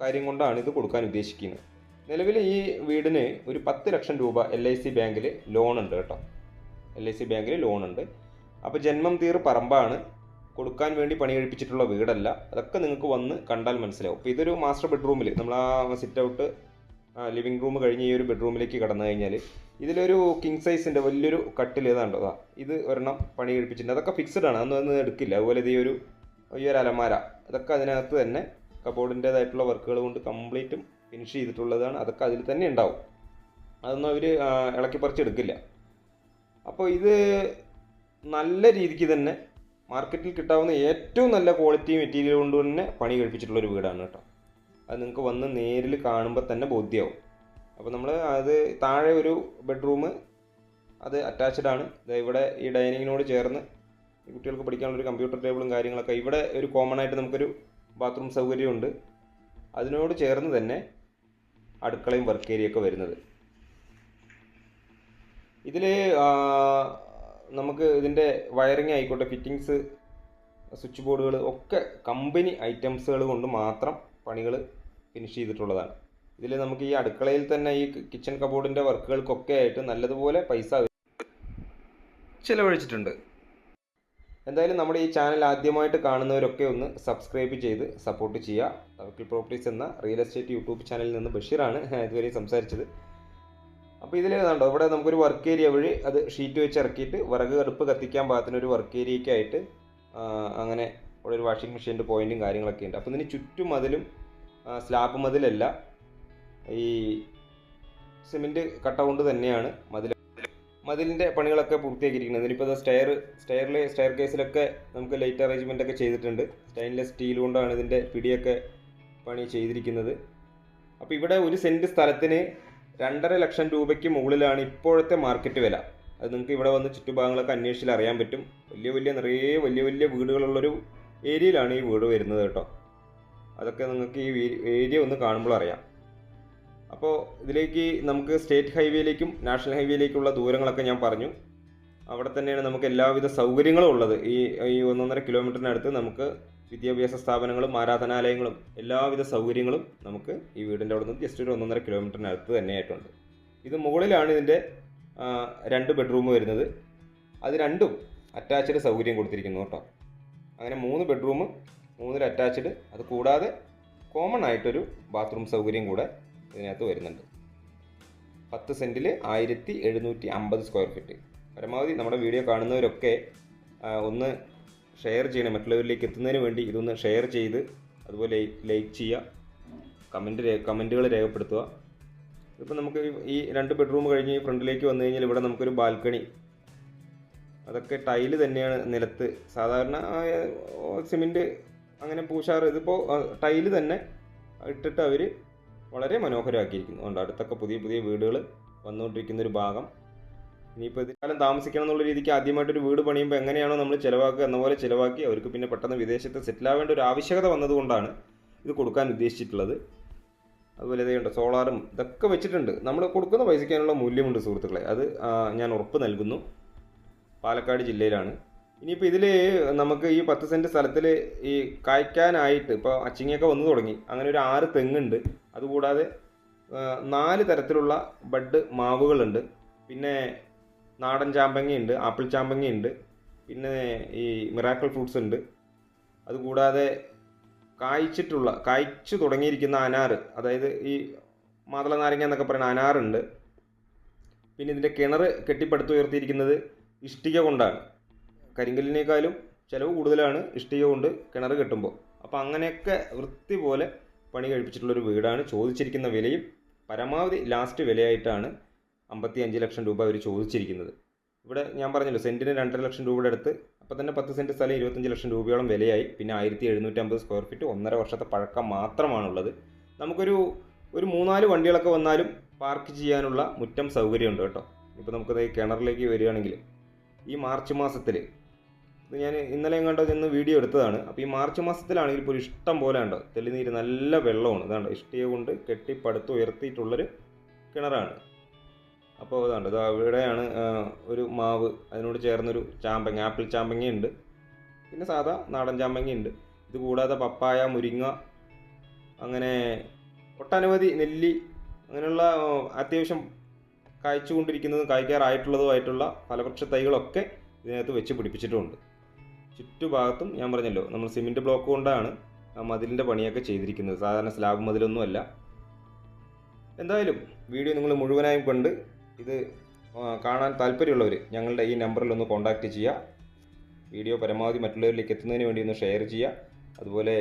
[SPEAKER 1] കാര്യം കൊണ്ടാണ് ഇത് കൊടുക്കാൻ ഉദ്ദേശിക്കുന്നത്. നിലവിൽ ഈ വീടിന് ഒരു പത്ത് ലക്ഷം രൂപ എൽ ഐ സി ബാങ്കിൽ ലോൺ ഉണ്ട് കേട്ടോ. എൽ ഐ സി ബാങ്കിൽ ലോൺ ഉണ്ട് അപ്പോൾ ജന്മം തീർ പറമ്പാണ് കൊടുക്കാൻ വേണ്ടി പണി കഴിപ്പിച്ചിട്ടുള്ള വീടല്ല. അതൊക്കെ നിങ്ങൾക്ക് വന്ന് കണ്ടാൽ മനസ്സിലാവും. അപ്പോൾ ഇതൊരു മാസ്റ്റർ ബെഡ്റൂമിൽ നമ്മൾ ആ സിറ്റ് ഔട്ട് ലിവിങ് റൂം കഴിഞ്ഞ് ഈ ഒരു ബെഡ്റൂമിലേക്ക് കടന്നു കഴിഞ്ഞാൽ ഇതിലൊരു കിങ് സൈസിന്റെ വലിയൊരു കട്ടിൽ ഏതാണ്ടോ അതാ ഇത് ഒരെണ്ണം പണി കഴിപ്പിച്ചിട്ടുണ്ട് അതൊക്കെ ഫിക്സഡ് ആണ്. അതൊന്നും എടുക്കില്ല. അതുപോലെ ഇത് ഈ ഒരു ഈ ഒരു അലമാര അതൊക്കെ അതിനകത്ത് തന്നെ കബോർഡിന്റേതായിട്ടുള്ള വർക്കുകൾ കൊണ്ട് കംപ്ലീറ്റും ഫിനിഷ് ചെയ്തിട്ടുള്ളതാണ്. അതൊക്കെ അതിൽ തന്നെ ഉണ്ടാവും. അതൊന്നും അവർ ഇളക്കി പറിച്ചെടുക്കില്ല അപ്പോൾ ഇത് നല്ല രീതിക്ക് തന്നെ മാർക്കറ്റിൽ കിട്ടാവുന്ന ഏറ്റവും നല്ല ക്വാളിറ്റി മെറ്റീരിയൽ കൊണ്ട് തന്നെ പണി കഴിപ്പിച്ചിട്ടുള്ള ഒരു വീടാണ് കേട്ടോ. അത് നിങ്ങൾക്ക് വന്ന് നേരിൽ കാണുമ്പോൾ തന്നെ ബോധ്യമാവും അപ്പോൾ നമ്മൾ അത് താഴെ ഒരു ബെഡ്റൂം അത് അറ്റാച്ച്ഡ് ആണ്. ഇവിടെ ഈ ഡൈനിങ്ങിനോട് ചേർന്ന് കുട്ടികൾക്ക് പഠിക്കാനുള്ള ഒരു കമ്പ്യൂട്ടർ ടേബിളും കാര്യങ്ങളൊക്കെ ഇവിടെ ഒരു കോമൺ ആയിട്ട് നമുക്കൊരു ബാത്റൂം സൗകര്യമുണ്ട് അതിനോട് ചേർന്ന് തന്നെ അടുക്കളയും വർക്ക് ഏരിയ ഒക്കെ വരുന്നത്. ഇതിൽ നമുക്ക് ഇതിന്റെ വയറിങ് ആയിക്കോട്ടെ ഫിറ്റിങ്സ് സ്വിച്ച് ബോർഡുകൾ ഒക്കെ കമ്പനി ഐറ്റംസുകൾ കൊണ്ട് മാത്രം പണികൾ ഫിനിഷ് ചെയ്തിട്ടുള്ളതാണ്. ഇതിൽ നമുക്ക് ഈ അടുക്കളയിൽ തന്നെ ഈ കിച്ചൺ കബോർഡിന്റെ വർക്കുകൾക്കൊക്കെ ആയിട്ട് നല്ലതുപോലെ പൈസ ചിലവഴിച്ചിട്ടുണ്ട്. എന്തായാലും നമ്മുടെ ഈ ചാനൽ ആദ്യമായിട്ട് കാണുന്നവരൊക്കെ ഒന്ന് സബ്സ്ക്രൈബ് ചെയ്ത് സപ്പോർട്ട് ചെയ്യുക. തവക്കിൽ പ്രോപ്പർട്ടീസ് എന്ന റിയൽ എസ്റ്റേറ്റ് യൂട്യൂബ് ചാനലിൽ നിന്ന് ബഷീറാണ് ഇതുവരെ സംസാരിച്ചത്. അപ്പോൾ ഇതിൽ കണ്ടോ ഇവിടെ നമുക്കൊരു വർക്ക് ഏരിയ വഴി അത് ഷീറ്റ് വെച്ച് ഇറക്കിയിട്ട് വിറക് കടുപ്പ് കത്തിക്കാൻ പാകത്തിന് ഒരു വർക്ക് ഏരിയയ്ക്കായിട്ട് അങ്ങനെ ഇവിടെ ഒരു വാഷിംഗ് മെഷീന്റെ പോയിന്റും കാര്യങ്ങളൊക്കെ ഉണ്ട്. അപ്പോൾ ഇതിന് ചുറ്റും മതിലും സ്ലാബ് മതിലല്ല ഈ സിമെന്റ് കട്ട കൊണ്ട് തന്നെയാണ് മതിൽ മതിലിന്റെ പണികളൊക്കെ പൂർത്തിയാക്കിയിരിക്കുന്നത്. ഇതിലിപ്പോൾ സ്റ്റെയർ സ്റ്റെയറിൽ സ്റ്റെയർ കേസിലൊക്കെ നമുക്ക് ലൈറ്റ് അറേഞ്ച്മെന്റ് ഒക്കെ ചെയ്തിട്ടുണ്ട്. സ്റ്റെയിൻലെസ് സ്റ്റീൽ കൊണ്ടാണ് ഇതിന്റെ പിടിയൊക്കെ പണി ചെയ്തിരിക്കുന്നത്. അപ്പോൾ ഇവിടെ ഒരു സെന്റ് സ്ഥലത്തിന് രണ്ടര ലക്ഷം രൂപയ്ക്ക് മുകളിലാണ് ഇപ്പോഴത്തെ മാർക്കറ്റ് വില. അത് നിങ്ങൾക്ക് ഇവിടെ വന്ന് ചുറ്റുഭാഗങ്ങളൊക്കെ അന്വേഷിച്ചാൽ അറിയാൻ പറ്റും. വലിയ വലിയ നിറയെ വലിയ വലിയ വീടുകളുള്ളൊരു ഏരിയയിലാണ് ഈ വീട് വരുന്നത് കേട്ടോ. അതൊക്കെ നിങ്ങൾക്ക് ഈ ഏരിയ ഒന്ന് കാണുമ്പോൾ അറിയാം. അപ്പോൾ ഇതിലേക്ക് നമുക്ക് സ്റ്റേറ്റ് ഹൈവേയിലേക്കും നാഷണൽ ഹൈവേയിലേക്കുള്ള ദൂരങ്ങളൊക്കെ ഞാൻ പറഞ്ഞു. അവിടെ തന്നെയാണ് നമുക്ക് എല്ലാവിധ സൗകര്യങ്ങളും ഉള്ളത്. ഈ ഈ ഒന്നൊന്നര കിലോമീറ്ററിനടുത്ത് നമുക്ക് വിദ്യാഭ്യാസ സ്ഥാപനങ്ങളും ആരാധനാലയങ്ങളും എല്ലാവിധ സൗകര്യങ്ങളും നമുക്ക് ഈ വീടിന്റെ അവിടെ നിന്ന് ജസ്റ്റ് ഒരു ഒന്നൊന്നര കിലോമീറ്ററിനടുത്ത് തന്നെയായിട്ടുണ്ട്. ഇത് മുകളിലാണ് ഇതിന്റെ രണ്ട് ബെഡ്റൂം വരുന്നത്. അത് രണ്ടും അറ്റാച്ച്ഡ് സൗകര്യം കൊടുത്തിരിക്കുന്നു കേട്ടോ. അങ്ങനെ മൂന്ന് ബെഡ്റൂം മൂന്നിൽ അറ്റാച്ച്ഡ് അത് കൂടാതെ കോമൺ ആയിട്ടൊരു ബാത്റൂം സൗകര്യം കൂടെ ഇതിനകത്ത് വരുന്നുണ്ട്. പത്ത് സെന്റിൽ ആയിരത്തി എഴുന്നൂറ്റി അമ്പത് സ്ക്വയർ ഫീറ്റ് പരമാവധി നമ്മുടെ വീഡിയോ കാണുന്നവരൊക്കെ ഒന്ന് ഷെയർ ചെയ്യണം. മറ്റുള്ളവരിലേക്ക് എത്തുന്നതിന് വേണ്ടി ഇതൊന്ന് ഷെയർ ചെയ്ത് അതുപോലെ ലൈക്ക് ചെയ്യുക. കമന്റ് കമന്റുകൾ രേഖപ്പെടുത്തുക. ഇപ്പം നമുക്ക് ഈ രണ്ട് ബെഡ്റൂം കഴിഞ്ഞ് ഫ്രണ്ടിലേക്ക് വന്നു കഴിഞ്ഞാൽ ഇവിടെ നമുക്കൊരു ബാൽക്കണി അതൊക്കെ ടൈൽ തന്നെയാണ് നിലത്ത്. സാധാരണ സിമെന്റ് അങ്ങനെ പൂശാറ്. ഇതിപ്പോൾ ടൈൽ തന്നെ ഇട്ടിട്ട് അവർ വളരെ മനോഹരമാക്കിയിരിക്കുന്നു. അതുകൊണ്ട് അടുത്തൊക്കെ പുതിയ പുതിയ വീടുകൾ വന്നുകൊണ്ടിരിക്കുന്ന ഒരു ഭാഗം. ഇനിയിപ്പോൾ ഇത് കാലം താമസിക്കണം എന്നുള്ള രീതിക്ക് ആദ്യമായിട്ടൊരു വീട് പണിയുമ്പോൾ എങ്ങനെയാണോ നമ്മൾ ചിലവാക്കുക എന്ന പോലെ ചിലവാക്കി അവർക്ക് പിന്നെ പെട്ടെന്ന് വിദേശത്ത് സെറ്റിൽ ആവേണ്ട ഒരു ആവശ്യകത വന്നതുകൊണ്ടാണ് ഇത് കൊടുക്കാൻ ഉദ്ദേശിച്ചിട്ടുള്ളത്. അതുപോലെ ഇതേയുണ്ട് സോളാറും ഇതൊക്കെ വെച്ചിട്ടുണ്ട്. നമ്മൾ കൊടുക്കുന്ന പൈസയ്ക്കാനുള്ള മൂല്യമുണ്ട് സുഹൃത്തുക്കളെ. അത് ഞാൻ ഉറപ്പ് നൽകുന്നു. പാലക്കാട് ജില്ലയിലാണ്. ഇനിയിപ്പോൾ ഇതിൽ നമുക്ക് ഈ പത്ത് സെന്റ് സ്ഥലത്തിൽ ഈ കായ്ക്കാനായിട്ട് ഇപ്പോൾ അച്ചിങ്ങയൊക്കെ വന്നു തുടങ്ങി. അങ്ങനെ ഒരു ആറ് തെങ്ങുണ്ട്. അതുകൂടാതെ നാല് തരത്തിലുള്ള ബഡ് മാവുകളുണ്ട്. പിന്നെ നാടൻ ചാമ്പങ്ങയുണ്ട് ആപ്പിൾ ചാമ്പങ്ങയുണ്ട് പിന്നെ ഈ മിറാക്കിൾ ഫ്രൂട്ട്സ് ഉണ്ട്. അതുകൂടാതെ കായ്ച്ചിട്ടുള്ള കായ്ച്ചു തുടങ്ങിയിരിക്കുന്ന അനാറ് അതായത് ഈ മാതള നാരങ്ങ എന്നൊക്കെ പറയുന്ന അനാറുണ്ട് പിന്നെ ഇതിന്റെ കിണർ കെട്ടിപ്പടുത്തുയർത്തിയിരിക്കുന്നത് ഇഷ്ടിക കൊണ്ടാണ്. കരിങ്കല്ലിനേക്കാളും ചിലവ് കൂടുതലാണ് ഇഷ്ടിക കൊണ്ട് കിണർ കെട്ടുമ്പോൾ. അപ്പോൾ അങ്ങനെയൊക്കെ വൃത്തി പോലെ പണി കഴിപ്പിച്ചിട്ടുള്ളൊരു വീടാണ്. ചോദിച്ചിരിക്കുന്ന വിലയും പരമാവധി ലാസ്റ്റ് വിലയായിട്ടാണ് അമ്പത്തി അഞ്ച് ലക്ഷം രൂപ അവർ ചോദിച്ചിരിക്കുന്നത്. ഇവിടെ ഞാൻ പറഞ്ഞല്ലോ സെന്റിന് രണ്ടര ലക്ഷം രൂപയുടെ അടുത്ത് അപ്പോൾ തന്നെ പത്ത് സെന്റ് സ്ഥലം ഇരുപത്തഞ്ച് ലക്ഷം രൂപയോളം വിലയായി. പിന്നെ ആയിരത്തി എഴുന്നൂറ്റമ്പത് സ്ക്വയർ ഫീറ്റ് ഒന്നര വർഷത്തെ പഴക്കം മാത്രമാണുള്ളത്. നമുക്കൊരു ഒരു മൂന്നാൽ വണ്ടികളൊക്കെ വന്നാലും പാർക്ക് ചെയ്യാനുള്ള മുറ്റം സൗകര്യമുണ്ട് കേട്ടോ. ഇപ്പോൾ നമുക്കത് കിണറിലേക്ക് വരികയാണെങ്കിൽ ഈ മാർച്ച് മാസത്തിൽ ഇത് ഞാൻ ഇന്നലെ എങ്ങാണ്ടോ ചെന്ന് വീഡിയോ എടുത്തതാണ്. അപ്പോൾ ഈ മാർച്ച് മാസത്തിലാണെങ്കിൽ ഇപ്പോൾ ഇഷ്ടം പോലെ ഉണ്ടോ? തെളിനീര് നല്ല വെള്ളമാണ്. ഇതാണ് ഇഷ്ടിക കൊണ്ട് കെട്ടി ഉയർത്തിയിട്ടുള്ളൊരു കിണറാണ്. അപ്പോൾ അതാണ് ഇതാ ഇവിടെയാണ് ഒരു മാവ് അതിനോട് ചേർന്നൊരു ചാമ്പങ്ങ ആപ്പിൾ ചാമ്പങ്ങയുണ്ട് പിന്നെ സാധാ നാടൻ ചാമ്പങ്ങയുണ്ട് ഇത് കൂടാതെ പപ്പായ മുരിങ്ങ അങ്ങനെ ഒട്ടനവധി നെല്ലി അങ്ങനെയുള്ള അത്യാവശ്യം കായ്ച്ചുകൊണ്ടിരിക്കുന്നതും കായ്ക്കാറായിട്ടുള്ളതുമായിട്ടുള്ള ഫലവൃക്ഷ തൈകളൊക്കെ ഇതിനകത്ത് വെച്ച് പിടിപ്പിച്ചിട്ടുമുണ്ട് ചുറ്റുഭാഗത്തും ഞാൻ പറഞ്ഞല്ലോ നമ്മൾ സിമെന്റ് ബ്ലോക്ക് കൊണ്ടാണ് മതിലിന്റെ പണിയൊക്കെ ചെയ്തിരിക്കുന്നത്. സാധാരണ സ്ലാബ് മതിലൊന്നുമല്ല. എന്തായാലും വീഡിയോ നിങ്ങൾ മുഴുവനായും കണ്ട് ഇത് കാണാൻ താല്പര്യമുള്ളവർ ഞങ്ങളുടെ ഈ നമ്പറിൽ ഒന്ന് കോൺടാക്റ്റ് ചെയ്യുക. വീഡിയോ പരമാവധി മറ്റുള്ളവരിലേക്ക് എത്തുന്നതിന് വേണ്ടി ഒന്ന് ഷെയർ ചെയ്യുക. അതുപോലെ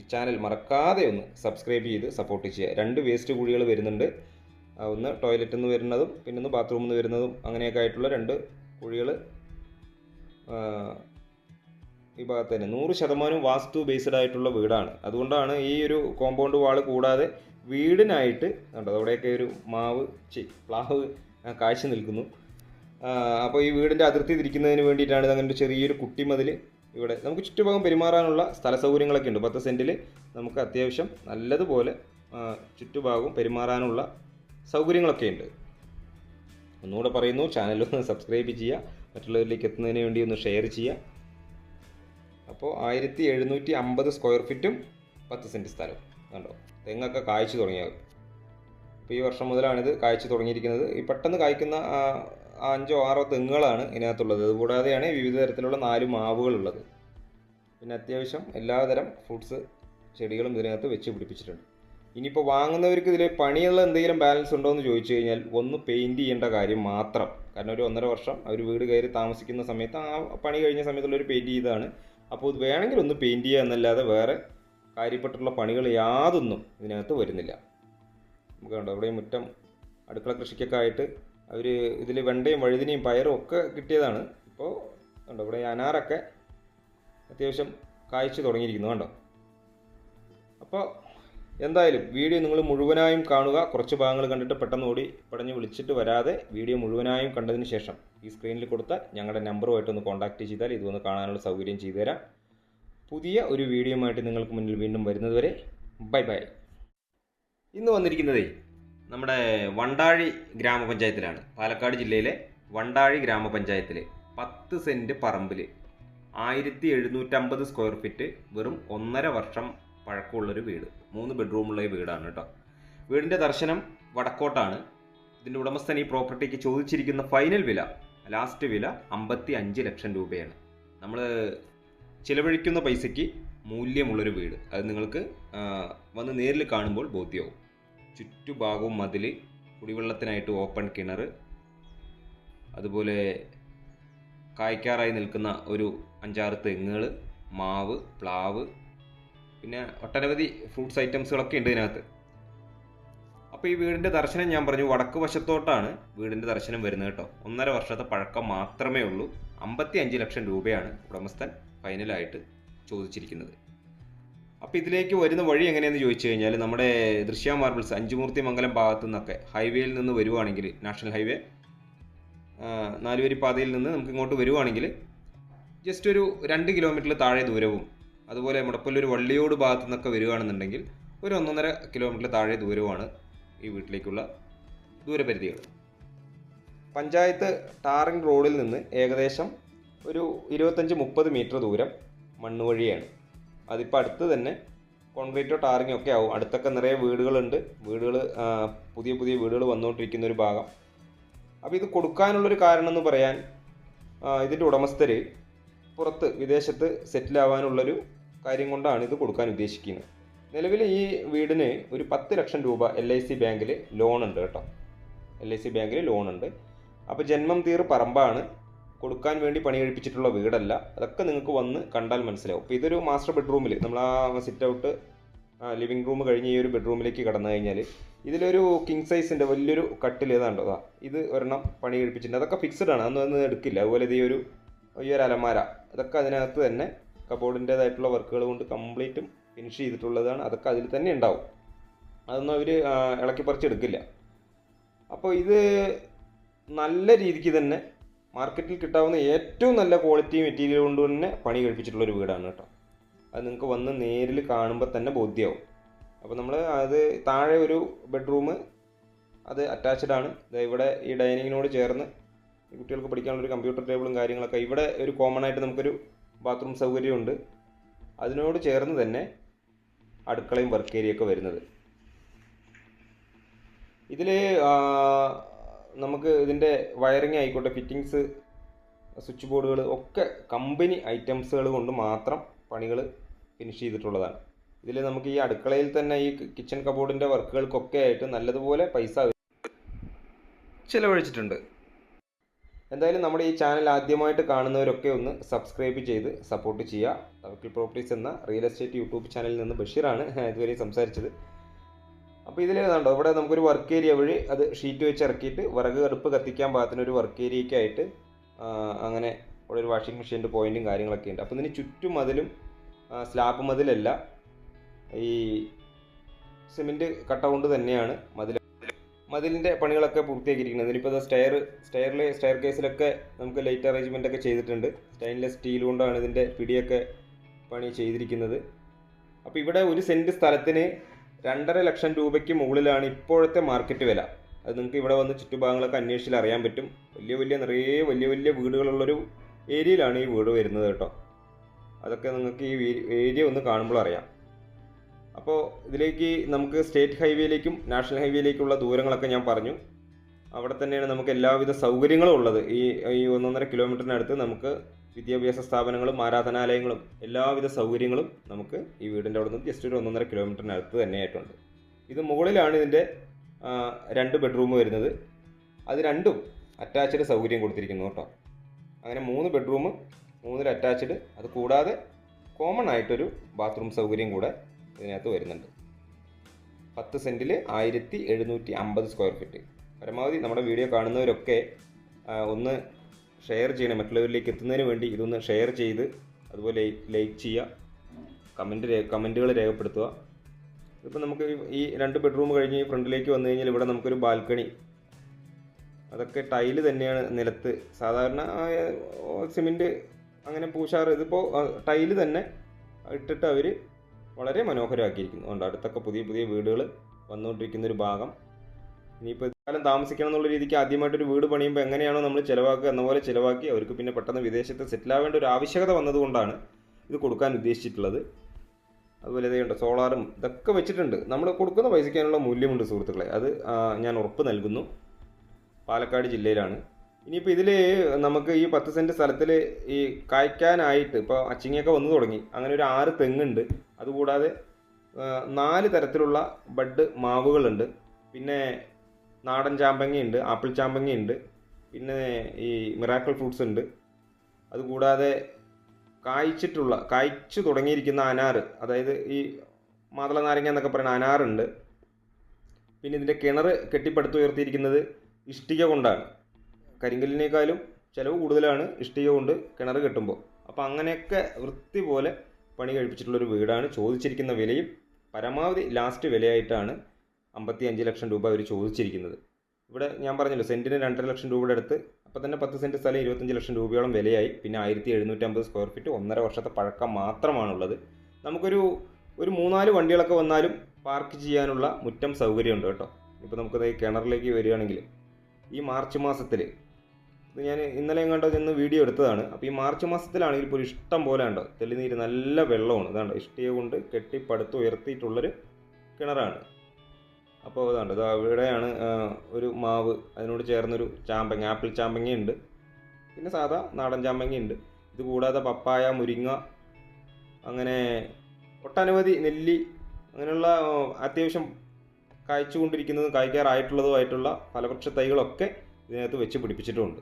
[SPEAKER 1] ഈ ചാനൽ മറക്കാതെ ഒന്ന് സബ്സ്ക്രൈബ് ചെയ്ത് സപ്പോർട്ട് ചെയ്യുക. രണ്ട് വേസ്റ്റ് കുഴികൾ വരുന്നുണ്ട്. ഒന്ന് ടോയ്ലറ്റിൽ നിന്ന് വരുന്നതും പിന്നെ ഒന്ന് ബാത്റൂമിൽ നിന്ന് വരുന്നതും അങ്ങനെയൊക്കെ ആയിട്ടുള്ള രണ്ട് കുഴികൾ ഈ ഭാഗത്ത് തന്നെ. നൂറ് ശതമാനം വാസ്തു ബേസ്ഡ് ആയിട്ടുള്ള വീടാണ്. അതുകൊണ്ടാണ് ഈ ഒരു കോമ്പൗണ്ട് വാൾ കൂടാതെ വീടിനായിട്ട് കണ്ടോ അവിടെയൊക്കെ ഒരു മാവ് ചി പ്ലാവ് കാഴ്ച നിൽക്കുന്നു. അപ്പോൾ ഈ വീടിന്റെ അതിർത്തി തിരിക്കുന്നതിന് വേണ്ടിയിട്ടാണ് അങ്ങനെ ഒരു ചെറിയൊരു കുട്ടിമതിൽ ഇവിടെ നമുക്ക് ചുറ്റുഭാഗം പെരുമാറാനുള്ള സ്ഥല സൗകര്യങ്ങളൊക്കെ ഉണ്ട്. പത്ത് സെന്റിൽ നമുക്ക് അത്യാവശ്യം നല്ലതുപോലെ ചുറ്റുഭാഗം പെരുമാറാനുള്ള സൗകര്യങ്ങളൊക്കെ ഉണ്ട്. ഒന്നുകൂടെ പറയുന്നു ചാനൽ ഒന്ന് സബ്സ്ക്രൈബ് ചെയ്യുക മറ്റുള്ളവരിലേക്ക് എത്തുന്നതിന് വേണ്ടി ഒന്ന് ഷെയർ ചെയ്യുക. അപ്പോൾ ആയിരത്തി എഴുന്നൂറ്റി അമ്പത് സ്ക്വയർ ഫീറ്റും പത്ത് സെന്റ് സ്ഥലവും കണ്ടോ. തെങ്ങൊക്കെ കായ്ച്ചു തുടങ്ങിയത്. ഇപ്പോൾ ഈ വർഷം മുതലാണിത് കായ്ച്ചു തുടങ്ങിയിരിക്കുന്നത്. ഈ പെട്ടെന്ന് കായ്ക്കുന്ന അഞ്ചോ ആറോ തെങ്ങുകളാണ് ഇതിനകത്തുള്ളത്. അതുകൂടാതെയാണ് വിവിധ തരത്തിലുള്ള നാല് മാവുകളുള്ളത്. പിന്നെ അത്യാവശ്യം എല്ലാതരം ഫ്രൂട്ട്സ് ചെടികളും ഇതിനകത്ത് വെച്ച് പിടിപ്പിച്ചിട്ടുണ്ട്. ഇനിയിപ്പോൾ വാങ്ങുന്നവർക്ക് ഇതിൽ പണിയുള്ള എന്തെങ്കിലും ബാലൻസ് ഉണ്ടോ എന്ന് ചോദിച്ചു കഴിഞ്ഞാൽ ഒന്ന് പെയിന്റ് ചെയ്യേണ്ട കാര്യം മാത്രം. കാരണം ഒരു ഒന്നര വർഷം അവർ വീട് കയറി താമസിക്കുന്ന സമയത്ത് ആ പണി കഴിഞ്ഞ സമയത്തുള്ള ഒരു പെയിന്റ് ചെയ്താണ് അപ്പോൾ ഇത് വേണമെങ്കിൽ ഒന്ന് പെയിന്റ് ചെയ്യുക എന്നല്ലാതെ വേറെ കാര്യപ്പെട്ടുള്ള പണികൾ യാതൊന്നും ഇതിനകത്ത് വരുന്നില്ല. നമുക്ക് കണ്ടോ ഇവിടെ മുറ്റം അടുക്കള കൃഷിക്കൊക്കെ ആയിട്ട് അവർ ഇതിൽ വെണ്ടയും വഴുതിനയും പയറും ഒക്കെ കിട്ടിയതാണ്. ഇപ്പോൾ കണ്ടോ ഇവിടെ അനാറൊക്കെ അത്യാവശ്യം കായ്ച്ചു തുടങ്ങിയിരിക്കുന്നു കണ്ടോ? അപ്പോൾ എന്തായാലും വീഡിയോ നിങ്ങൾ മുഴുവനായും കാണുക. കുറച്ച് ഭാഗങ്ങൾ കണ്ടിട്ട് പെട്ടെന്ന് ഓടി പടഞ്ഞ് വിളിച്ചിട്ട് വരാതെ വീഡിയോ മുഴുവനായും കണ്ടതിന് ശേഷം ഈ സ്ക്രീനിൽ കൊടുത്ത ഞങ്ങളുടെ നമ്പറുമായിട്ടൊന്ന് കോൺടാക്റ്റ് ചെയ്താൽ ഇതൊന്ന് കാണാനുള്ള സൗകര്യം ചെയ്തു തരാം. പുതിയ ഒരു വീഡിയോയുമായിട്ട് നിങ്ങൾക്ക് മുന്നിൽ വീണ്ടും വരുന്നതുവരെ ബൈ ബൈ. ഇന്ന് വന്നിരിക്കുന്നതേ നമ്മുടെ വണ്ടാഴി ഗ്രാമപഞ്ചായത്തിലാണ്. പാലക്കാട് ജില്ലയിലെ വണ്ടാഴി ഗ്രാമപഞ്ചായത്തിൽ പത്ത് സെന്റ് പറമ്പിൽ ആയിരത്തി എഴുന്നൂറ്റമ്പത് സ്ക്വയർ ഫീറ്റ് വെറും ഒന്നര വർഷം പഴക്കമുള്ളൊരു വീട്. മൂന്ന് ബെഡ്റൂമുള്ള ഈ വീടാണ് കേട്ടോ. വീടിന്റെ ദർശനം വടക്കോട്ടാണ്. ഇതിന്റെ ഉടമസ്ഥൻ ഈ പ്രോപ്പർട്ടിക്ക് ചോദിച്ചിരിക്കുന്ന ഫൈനൽ വില ലാസ്റ്റ് വില അമ്പത്തി അഞ്ച് ലക്ഷം രൂപയാണ്. നമ്മൾ ചിലവഴിക്കുന്ന പൈസയ്ക്ക് മൂല്യമുള്ളൊരു വീട്. അത് നിങ്ങൾക്ക് വന്ന് നേരിൽ കാണുമ്പോൾ ബോധ്യമാവും. ചുറ്റുഭാഗവും മതിൽ കുടിവെള്ളത്തിനായിട്ട് ഓപ്പൺ കിണർ അതുപോലെ കായ്ക്കാറായി നിൽക്കുന്ന ഒരു അഞ്ചാറ് തെങ്ങുകൾ മാവ് പ്ലാവ് പിന്നെ ഒട്ടനവധി ഫ്രൂട്ട്സ് ഐറ്റംസുകളൊക്കെ ഉണ്ട് ഇതിനകത്ത്. അപ്പോൾ ഈ വീടിന്റെ ദർശനം ഞാൻ പറഞ്ഞു വടക്ക് വശത്തോട്ടാണ് വീടിന്റെ ദർശനം വരുന്നത് കേട്ടോ. ഒന്നര വർഷത്തെ പഴക്കം മാത്രമേ ഉള്ളൂ. അമ്പത്തി അഞ്ച് ലക്ഷം രൂപയാണ് ഉടമസ്ഥൻ ഫൈനലായിട്ട് ചോദിച്ചിരിക്കുന്നത്. അപ്പോൾ ഇതിലേക്ക് വരുന്ന വഴി എങ്ങനെയെന്ന് ചോദിച്ചു കഴിഞ്ഞാൽ നമ്മുടെ ദൃശ്യ മാർബിൾസ് അഞ്ചുമൂർത്തി മംഗലം ഭാഗത്തു നിന്നൊക്കെ ഹൈവേയിൽ നിന്ന് വരുവാണെങ്കിൽ നാഷണൽ ഹൈവേ നാലുവരി പാതയിൽ നിന്ന് നമുക്ക് ഇങ്ങോട്ട് വരുവാണെങ്കിൽ ജസ്റ്റ് ഒരു രണ്ട് കിലോമീറ്റർ താഴെ ദൂരവും അതുപോലെ മുടപ്പല്ലൂർ വള്ളിയോട് ഭാഗത്തു നിന്നൊക്കെ വരികയാണെന്നുണ്ടെങ്കിൽ ഒരു ഒന്നൊന്നര കിലോമീറ്റർ താഴെ ദൂരവുമാണ് ഈ വീട്ടിലേക്കുള്ള ദൂരപരിധികൾ. പഞ്ചായത്ത് ടാറിംഗ് റോഡിൽ നിന്ന് ഏകദേശം ഒരു ഇരുപത്തഞ്ച് മുപ്പത് മീറ്റർ ദൂരം മണ്ണ് വഴിയാണ് അതിപ്പോൾ അടുത്ത് തന്നെ കോൺക്രീറ്റോ ടാറിങ്ങോ ഒക്കെ ആവും. അടുത്തൊക്കെ നിറയെ വീടുകളുണ്ട്. വീടുകൾ പുതിയ പുതിയ വീടുകൾ വന്നുകൊണ്ടിരിക്കുന്ന ഒരു ഭാഗം. അപ്പോൾ ഇത് കൊടുക്കാനുള്ളൊരു കാരണം എന്ന് പറയാൻ ഇതിന്റെ ഉടമസ്ഥർ പുറത്ത് വിദേശത്ത് സെറ്റിൽ ആവാനുള്ളൊരു കാര്യം കൊണ്ടാണ് ഇത് കൊടുക്കാൻ ഉദ്ദേശിക്കുന്നത്. നിലവിൽ ഈ വീടിന് ഒരു പത്ത് ലക്ഷം രൂപ എൽ ഐ സി ബാങ്കിൽ ലോൺ ഉണ്ട് കേട്ടോ. എൽ ഐ സി ബാങ്കിൽ ലോൺ ഉണ്ട് അപ്പോൾ ജന്മം തീർ പറമ്പാണ്. കൊടുക്കാൻ വേണ്ടി പണി കഴിപ്പിച്ചിട്ടുള്ള വീടല്ല. അതൊക്കെ നിങ്ങൾക്ക് വന്ന് കണ്ടാൽ മനസ്സിലാവും. അപ്പോൾ ഇതൊരു മാസ്റ്റർ ബെഡ്റൂമിൽ നമ്മൾ ആ സിറ്റ് ഔട്ട് ലിവിംഗ് റൂം കഴിഞ്ഞ് ഈ ഒരു ബെഡ്റൂമിലേക്ക് കടന്നു കഴിഞ്ഞാൽ ഇതിലൊരു കിങ് സൈസിന്റെ വലിയൊരു കട്ടിൽ ഏതാണ്ടോ അതാ ഇത് ഒരെണ്ണം പണി കഴിപ്പിച്ചിട്ടുണ്ട്. അതൊക്കെ ഫിക്സഡ് ആണ്. അതൊന്നും എടുക്കില്ല. അതുപോലെ ഈ ഒരു ഈ ഒരു അലമാര. അതൊക്കെ അതിനകത്ത് തന്നെ കബോർഡിന്റേതായിട്ടുള്ള വർക്കുകൾ കൊണ്ട് കംപ്ലീറ്റും ഫിനിഷ് ചെയ്തിട്ടുള്ളതാണ്. അതൊക്കെ അതിൽ തന്നെ ഉണ്ടാവും. അതൊന്നും അവർ ഇളക്കി പറിച്ചെടുക്കില്ല അപ്പോൾ ഇത് നല്ല രീതിക്ക് തന്നെ മാർക്കറ്റിൽ കിട്ടാവുന്ന ഏറ്റവും നല്ല ക്വാളിറ്റി മെറ്റീരിയൽ കൊണ്ട് തന്നെ പണി കഴിപ്പിച്ചിട്ടുള്ള ഒരു വീടാണ് കേട്ടോ. അത് നിങ്ങൾക്ക് വന്ന് നേരിൽ കാണുമ്പോൾ തന്നെ ബോധ്യമാവും അപ്പോൾ നമ്മൾ അത് താഴെ ഒരു ബെഡ്റൂം അത് അറ്റാച്ച്ഡ് ആണ്. ഇവിടെ ഈ ഡൈനിങ്ങിനോട് ചേർന്ന് കുട്ടികൾക്ക് പഠിക്കാനുള്ള ഒരു കമ്പ്യൂട്ടർ ടേബിളും കാര്യങ്ങളൊക്കെ ഇവിടെ ഒരു കോമൺ ആയിട്ട് നമുക്കൊരു ബാത്റൂം സൗകര്യമുണ്ട് അതിനോട് ചേർന്ന് തന്നെ അടുക്കളയും വർക്ക് ഏരിയ ഒക്കെ വരുന്നത്. ഇതിൽ നമുക്ക് ഇതിന്റെ വയറിങ് ആയിക്കോട്ടെ ഫിറ്റിങ്സ് സ്വിച്ച് ബോർഡുകൾ ഒക്കെ കമ്പനി ഐറ്റംസുകൾ കൊണ്ട് മാത്രം പണികൾ ഫിനിഷ് ചെയ്തിട്ടുള്ളതാണ്. ഇതിൽ നമുക്ക് ഈ അടുക്കളയിൽ തന്നെ ഈ കിച്ചൺ കബോർഡിന്റെ വർക്കുകൾക്കൊക്കെ ആയിട്ട് നല്ലതുപോലെ പൈസ ചിലവഴിച്ചിട്ടുണ്ട്. എന്തായാലും നമ്മുടെ ഈ ചാനൽ ആദ്യമായിട്ട് കാണുന്നവരൊക്കെ ഒന്ന് സബ്സ്ക്രൈബ് ചെയ്ത് സപ്പോർട്ട് ചെയ്യുക. തവക്കിൽ പ്രോപ്പർട്ടീസ് എന്ന റിയൽ എസ്റ്റേറ്റ് യൂട്യൂബ് ചാനലിൽ നിന്ന് ബഷീറാണ്. ഇതുവരെ സംസാരിച്ചത്. അപ്പോൾ ഇതിൽ കണ്ടോ ഇവിടെ നമുക്കൊരു വർക്ക് ഏരിയ വഴി അത് ഷീറ്റ് വെച്ച് ഇറക്കിയിട്ട് വിറക് കറുപ്പ് കത്തിക്കാൻ പാകത്തിന് ഒരു വർക്ക് ഏരിയയ്ക്കായിട്ട് അങ്ങനെ ഇവിടെ ഒരു വാഷിംഗ് മെഷീന്റെ പോയിന്റും കാര്യങ്ങളൊക്കെ ഉണ്ട്. അപ്പോൾ ഇതിന് ചുറ്റും മതിലും സ്ലാബ് മതിലല്ല ഈ സിമെന്റ് കട്ട കൊണ്ട് തന്നെയാണ് മതിൽ മതിലിന്റെ പണികളൊക്കെ പൂർത്തിയാക്കിയിരിക്കുന്നത്. ഇതിലിപ്പോൾ സ്റ്റെയർ സ്റ്റെയറിൽ സ്റ്റെയർ കേസിലൊക്കെ നമുക്ക് ലൈറ്റ് അറേഞ്ച്മെന്റ് ഒക്കെ ചെയ്തിട്ടുണ്ട്. സ്റ്റെയിൻലെസ് സ്റ്റീൽ കൊണ്ടാണ് ഇതിന്റെ പിടിയൊക്കെ പണി ചെയ്തിരിക്കുന്നത്. അപ്പോൾ ഇവിടെ ഒരു സെന്റ് സ്ഥലത്തിന് രണ്ടര ലക്ഷം രൂപയ്ക്ക് മുകളിലാണ് ഇപ്പോഴത്തെ മാർക്കറ്റ് വില. അത് നിങ്ങൾക്ക് ഇവിടെ വന്ന് ചുറ്റുഭാഗങ്ങളൊക്കെ അന്വേഷിച്ചാൽ അറിയാൻ പറ്റും. വലിയ വലിയ നിറയെ വലിയ വലിയ വീടുകളുള്ളൊരു ഏരിയയിലാണ് ഈ വീട് വരുന്നത് കേട്ടോ. അതൊക്കെ നിങ്ങൾക്ക് ഈ ഏരിയ ഒന്ന് കാണുമ്പോൾ അറിയാം. അപ്പോൾ ഇതിലേക്ക് നമുക്ക് സ്റ്റേറ്റ് ഹൈവേയിലേക്കും നാഷണൽ ഹൈവേയിലേക്കുള്ള ദൂരങ്ങളൊക്കെ ഞാൻ പറഞ്ഞു. അവിടെ തന്നെയാണ് നമുക്ക് എല്ലാവിധ സൗകര്യങ്ങളും ഉള്ളത്. ഈ ഈ ഒന്നൊന്നര കിലോമീറ്ററിനടുത്ത് നമുക്ക് വിദ്യാഭ്യാസ സ്ഥാപനങ്ങളും ആരാധനാലയങ്ങളും എല്ലാവിധ സൗകര്യങ്ങളും നമുക്ക് ഈ വീടിന്റെ അവിടെ നിന്ന് ജസ്റ്റ് ഒരു ഒന്നൊന്നര കിലോമീറ്ററിനടുത്ത് തന്നെയായിട്ടുണ്ട്. ഇത് മുകളിലാണ് ഇതിന്റെ രണ്ട് ബെഡ്റൂം വരുന്നത്. അത് രണ്ടും അറ്റാച്ച്ഡ് സൗകര്യം കൊടുത്തിരിക്കുന്നു കേട്ടോ. അങ്ങനെ മൂന്ന് ബെഡ്റൂം മൂന്നിൽ അറ്റാച്ച്ഡ് അത് കൂടാതെ കോമൺ ആയിട്ടൊരു ബാത്റൂം സൗകര്യം കൂടെ ഇതിനകത്ത് വരുന്നുണ്ട്. പത്ത് സെന്റിൽ ആയിരത്തി എഴുന്നൂറ്റി അമ്പത് സ്ക്വയർ ഫീറ്റ് പരമാവധി നമ്മുടെ വീഡിയോ കാണുന്നവരൊക്കെ ഒന്ന് ഷെയർ ചെയ്യണം. മറ്റുള്ളവരിലേക്ക് എത്തുന്നതിന് വേണ്ടി ഇതൊന്ന് ഷെയർ ചെയ്ത് അതുപോലെ ലൈക്ക് ചെയ്യുക. കമന്റ് കമന്റുകൾ രേഖപ്പെടുത്തുക. ഇപ്പം നമുക്ക് ഈ- രണ്ട് ബെഡ്റൂം കഴിഞ്ഞ് ഫ്രണ്ടിലേക്ക് വന്നു കഴിഞ്ഞാൽ ഇവിടെ നമുക്കൊരു ബാൽക്കണി അതൊക്കെ ടൈൽ തന്നെയാണ് നിലത്ത്. സാധാരണ സിമെന്റ് അങ്ങനെ പൂശാറ്. ഇതിപ്പോൾ ടൈൽ തന്നെ ഇട്ടിട്ട് അവർ വളരെ മനോഹരമാക്കിയിരിക്കുന്നു. അതുകൊണ്ട് അടുത്തൊക്കെ പുതിയ പുതിയ വീടുകൾ വന്നുകൊണ്ടിരിക്കുന്ന ഒരു ഭാഗം. ഇനിയിപ്പോൾ കാലം താമസിക്കണം എന്നുള്ള രീതിക്ക് ആദ്യമായിട്ടൊരു വീട് പണിയുമ്പോൾ എങ്ങനെയാണോ നമ്മൾ ചിലവാക്കുക എന്ന പോലെ ചിലവാക്കി അവർക്ക് പിന്നെ പെട്ടെന്ന് വിദേശത്ത് സെറ്റിൽ ആവേണ്ട ഒരു ആവശ്യകത വന്നതുകൊണ്ടാണ് ഇത് കൊടുക്കാൻ ഉദ്ദേശിച്ചിട്ടുള്ളത്. അതുപോലെ ഇതേയുണ്ട് സോളാറും ഇതൊക്കെ വെച്ചിട്ടുണ്ട്. നമ്മൾ കൊടുക്കുന്ന പൈസയ്ക്കാനുള്ള മൂല്യമുണ്ട് സുഹൃത്തുക്കളെ. അത് ഞാൻ ഉറപ്പ് നൽകുന്നു. പാലക്കാട് ജില്ലയിലാണ്. ഇനിയിപ്പോൾ ഇതിൽ നമുക്ക് ഈ പത്ത് സെന്റ് സ്ഥലത്തിൽ ഈ കായ്ക്കാനായിട്ട് ഇപ്പോൾ അച്ചിങ്ങയൊക്കെ വന്നു തുടങ്ങി. അങ്ങനെ ഒരു ആറ് തെങ്ങുണ്ട്. അതുകൂടാതെ നാല് തരത്തിലുള്ള ബഡ് മാവുകളുണ്ട്. പിന്നെ നാടൻ ചാമ്പങ്ങയുണ്ട് ആപ്പിൾ ചാമ്പങ്ങയുണ്ട് പിന്നെ ഈ മിറാക്കിൾ ഫ്രൂട്ട്സ് ഉണ്ട്. അതുകൂടാതെ കായ്ച്ചിട്ടുള്ള കായ്ച്ചു തുടങ്ങിയിരിക്കുന്ന അനാറ് അതായത് ഈ മാതള നാരങ്ങ എന്നൊക്കെ പറയുന്ന അനാറുണ്ട്. പിന്നെ ഇതിന്റെ കിണർ കെട്ടിപ്പടുത്തുയർത്തിയിരിക്കുന്നത് ഇഷ്ടിക കൊണ്ടാണ്. കരിങ്കല്ലിനേക്കാളും ചിലവ് കൂടുതലാണ് ഇഷ്ടിക കൊണ്ട് കിണർ കെട്ടുമ്പോൾ. അപ്പോൾ അങ്ങനെയൊക്കെ വൃത്തി പോലെ പണി കഴിപ്പിച്ചിട്ടുള്ളൊരു വീടാണ്. ചോദിച്ചിരിക്കുന്ന വിലയും പരമാവധി ലാസ്റ്റ് വിലയായിട്ടാണ് അമ്പത്തി അഞ്ച് ലക്ഷം രൂപ അവർ ചോദിച്ചിരിക്കുന്നത്. ഇവിടെ ഞാൻ പറഞ്ഞല്ലോ സെന്റിന് രണ്ടര ലക്ഷം രൂപയുടെ അടുത്ത് അപ്പോൾ തന്നെ പത്ത് സെന്റ് സ്ഥലം ഇരുപത്തഞ്ച് ലക്ഷം രൂപയോളം വിലയായി. പിന്നെ ആയിരത്തി എഴുന്നൂറ്റമ്പത് സ്ക്വയർ ഫീറ്റ് ഒന്നര വർഷത്തെ പഴക്കം മാത്രമാണുള്ളത്. നമുക്കൊരു ഒരു മൂന്നാൽ വണ്ടികളൊക്കെ വന്നാലും പാർക്ക് ചെയ്യാനുള്ള മുറ്റം സൗകര്യമുണ്ട് കേട്ടോ. ഇപ്പോൾ നമുക്കത് കിണറിലേക്ക് വരികയാണെങ്കിൽ ഈ മാർച്ച് മാസത്തിൽ ഇത് ഞാൻ ഇന്നലെ എങ്ങാണ്ടോ ചെന്ന് വീഡിയോ എടുത്തതാണ്. അപ്പോൾ ഈ മാർച്ച് മാസത്തിലാണെങ്കിൽ ഇപ്പോൾ ഇഷ്ടം പോലെ ഉണ്ടോ? തെളിനീര് നല്ല വെള്ളമാണ്. ഇതാണ്ടോ ഇഷ്ടിക കൊണ്ട് കെട്ടിപ്പടുത്ത് ഉയർത്തിയിട്ടുള്ളൊരു കിണറാണ്. അപ്പോൾ ഇതാണ്ട് ഇതാ ഇവിടെയാണ് ഒരു മാവ് അതിനോട് ചേർന്നൊരു ചാമ്പങ്ങ. ആപ്പിൾ ചാമ്പങ്ങയുണ്ട്. പിന്നെ സാധാ നാടൻ ചാമ്പങ്ങയുണ്ട്. ഇത് കൂടാതെ പപ്പായ മുരിങ്ങ അങ്ങനെ ഒട്ടനവധി നെല്ലി അങ്ങനെയുള്ള അത്യാവശ്യം കായ്ച്ചുകൊണ്ടിരിക്കുന്നതും കായ്ക്കാറായിട്ടുള്ളതുമായിട്ടുള്ള ഫലവൃക്ഷ തൈകളൊക്കെ ഇതിനകത്ത് വെച്ച് പിടിപ്പിച്ചിട്ടുമുണ്ട്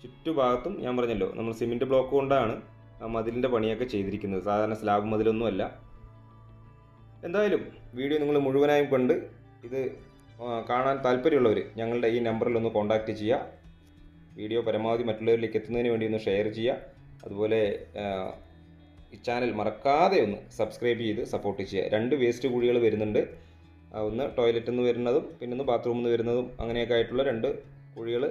[SPEAKER 1] ചുറ്റുഭാഗത്തും ഞാൻ പറഞ്ഞല്ലോ നമ്മൾ സിമെന്റ് ബ്ലോക്ക് കൊണ്ടാണ് ആ മതിലിന്റെ പണിയൊക്കെ ചെയ്തിരിക്കുന്നത്. സാധാരണ സ്ലാബ് മതിലൊന്നുമല്ല. എന്തായാലും വീഡിയോ നിങ്ങൾ മുഴുവനായും കണ്ട് ഇത് കാണാൻ താല്പര്യമുള്ളവർ ഞങ്ങളുടെ ഈ നമ്പറിൽ ഒന്ന് കോൺടാക്റ്റ് ചെയ്യുക വീഡിയോ പരമാവധി മറ്റുള്ളവരിലേക്ക് എത്തുന്നതിന് വേണ്ടി ഒന്ന് ഷെയർ ചെയ്യുക അതുപോലെ ഈ ചാനൽ മറക്കാതെ ഒന്ന് സബ്സ്ക്രൈബ് ചെയ്ത് സപ്പോർട്ട് ചെയ്യുക രണ്ട് വേസ്റ്റ് കുഴികൾ വരുന്നുണ്ട്. ഒന്ന് ടോയ്ലറ്റിൽ നിന്ന് വരുന്നതും പിന്നെ ഒന്ന് ബാത്റൂമിൽ നിന്ന് വരുന്നതും അങ്ങനെയൊക്കെ ആയിട്ടുള്ള രണ്ട് കുഴികൾ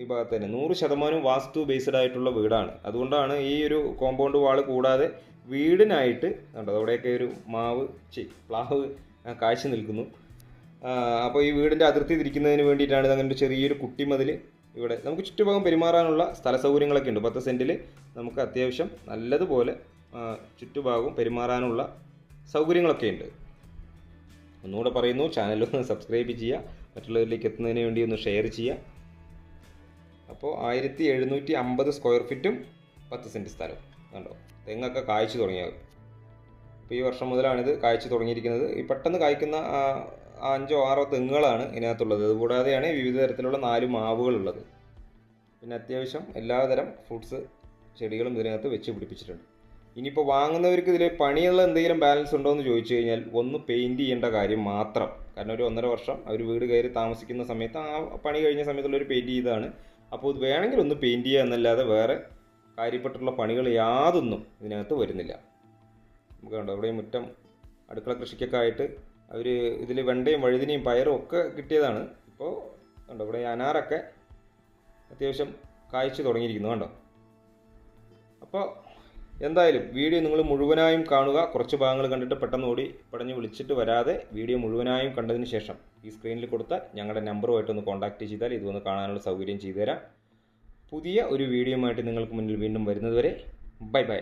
[SPEAKER 1] ഈ ഭാഗത്ത് തന്നെ. നൂറ് ശതമാനം വാസ്തു ബേസ്ഡ് ആയിട്ടുള്ള വീടാണ്. അതുകൊണ്ടാണ് ഈ ഒരു കോമ്പൗണ്ട് വാൾ കൂടാതെ വീടിനായിട്ട് കണ്ടോ അവിടെയൊക്കെ ഒരു മാവ് ചി പ്ലാവ് കാഴ്ച നിൽക്കുന്നു. അപ്പോൾ ഈ വീടിന്റെ അതിർത്തി തിരിക്കുന്നതിന് വേണ്ടിയിട്ടാണ് അങ്ങനെ ചെറിയൊരു കുട്ടിമതിൽ ഇവിടെ. നമുക്ക് ചുറ്റുഭാഗം പെരുമാറാനുള്ള സ്ഥല സൗകര്യങ്ങളൊക്കെ ഉണ്ട്. പത്ത് സെന്റിൽ നമുക്ക് അത്യാവശ്യം നല്ലതുപോലെ ചുറ്റുഭാഗവും പെരുമാറാനുള്ള സൗകര്യങ്ങളൊക്കെ ഉണ്ട്. ഒന്നുകൂടെ പറയുന്നു ചാനൽ ഒന്ന് സബ്സ്ക്രൈബ് ചെയ്യുക മറ്റുള്ളവരിലേക്ക് എത്തുന്നതിന് വേണ്ടി ഒന്ന് ഷെയർ ചെയ്യുക. അപ്പോൾ ആയിരത്തി എഴുന്നൂറ്റി അമ്പത് സ്ക്വയർ ഫീറ്റും പത്ത് സെന്റ് സ്ഥലവും. കണ്ടോ? തെങ്ങൊക്കെ കായ്ച്ചു തുടങ്ങിയത് അപ്പോൾ ഈ വർഷം മുതലാണിത് കായ്ച്ചു തുടങ്ങിയിരിക്കുന്നത്. ഈ പെട്ടെന്ന് കായ്ക്കുന്ന അഞ്ചോ ആറോ തെങ്ങുകളാണ് ഇതിനകത്തുള്ളത്. അതുകൂടാതെയാണ് വിവിധ തരത്തിലുള്ള നാല് മാവുകളുള്ളത്. പിന്നെ അത്യാവശ്യം എല്ലാതരം ഫ്രൂട്ട്സ് ചെടികളും ഇതിനകത്ത് വെച്ച് പിടിപ്പിച്ചിട്ടുണ്ട്. ഇനിയിപ്പോൾ വാങ്ങുന്നവർക്ക് ഇതിൽ പണിയുള്ള എന്തെങ്കിലും ബാലൻസ് ഉണ്ടോ എന്ന് ചോദിച്ചു കഴിഞ്ഞാൽ ഒന്ന് പെയിന്റ് ചെയ്യേണ്ട കാര്യം മാത്രം. കാരണം ഒരു ഒന്നര വർഷം അവർ വീട് കയറി താമസിക്കുന്ന സമയത്ത് ആ പണി കഴിഞ്ഞ സമയത്തുള്ള ഒരു പെയിന്റ് ചെയ്തതാണ്. അപ്പോൾ ഇത് വേണമെങ്കിൽ ഒന്ന് പെയിന്റ് ചെയ്യുക എന്നല്ലാതെ വേറെ കാര്യപ്പെട്ടുള്ള പണികൾ യാതൊന്നും ഇതിനകത്ത് വരുന്നില്ല. നമുക്ക് കണ്ടോ ഇവിടെ മുറ്റം അടുക്കള കൃഷിക്കൊക്കെ ആയിട്ട് അവർ ഇതിൽ വെണ്ടയും വഴുതിനയും പയറും ഒക്കെ കിട്ടിയതാണ്. ഇപ്പോൾ കണ്ടോ ഇവിടെ അനാറൊക്കെ അത്യാവശ്യം കായ്ച്ചു തുടങ്ങിയിരിക്കുന്നു കണ്ടോ? അപ്പോൾ എന്തായാലും വീഡിയോ നിങ്ങൾ മുഴുവനായും കാണുക. കുറച്ച് ഭാഗങ്ങൾ കണ്ടിട്ട് പെട്ടെന്ന് ഓടി പടഞ്ഞ് വിളിച്ചിട്ട് വരാതെ വീഡിയോ മുഴുവനായും കണ്ടതിന് ശേഷം ഈ സ്ക്രീനിൽ കൊടുത്ത ഞങ്ങളുടെ നമ്പറുമായിട്ടൊന്ന് കോൺടാക്റ്റ് ചെയ്താൽ ഇതൊന്ന് കാണാനുള്ള സൗകര്യം ചെയ്തു തരാം. പുതിയ ഒരു വീഡിയോയുമായിട്ട് നിങ്ങൾക്ക് മുന്നിൽ വീണ്ടും വരുന്നതുവരെ ബൈ ബൈ.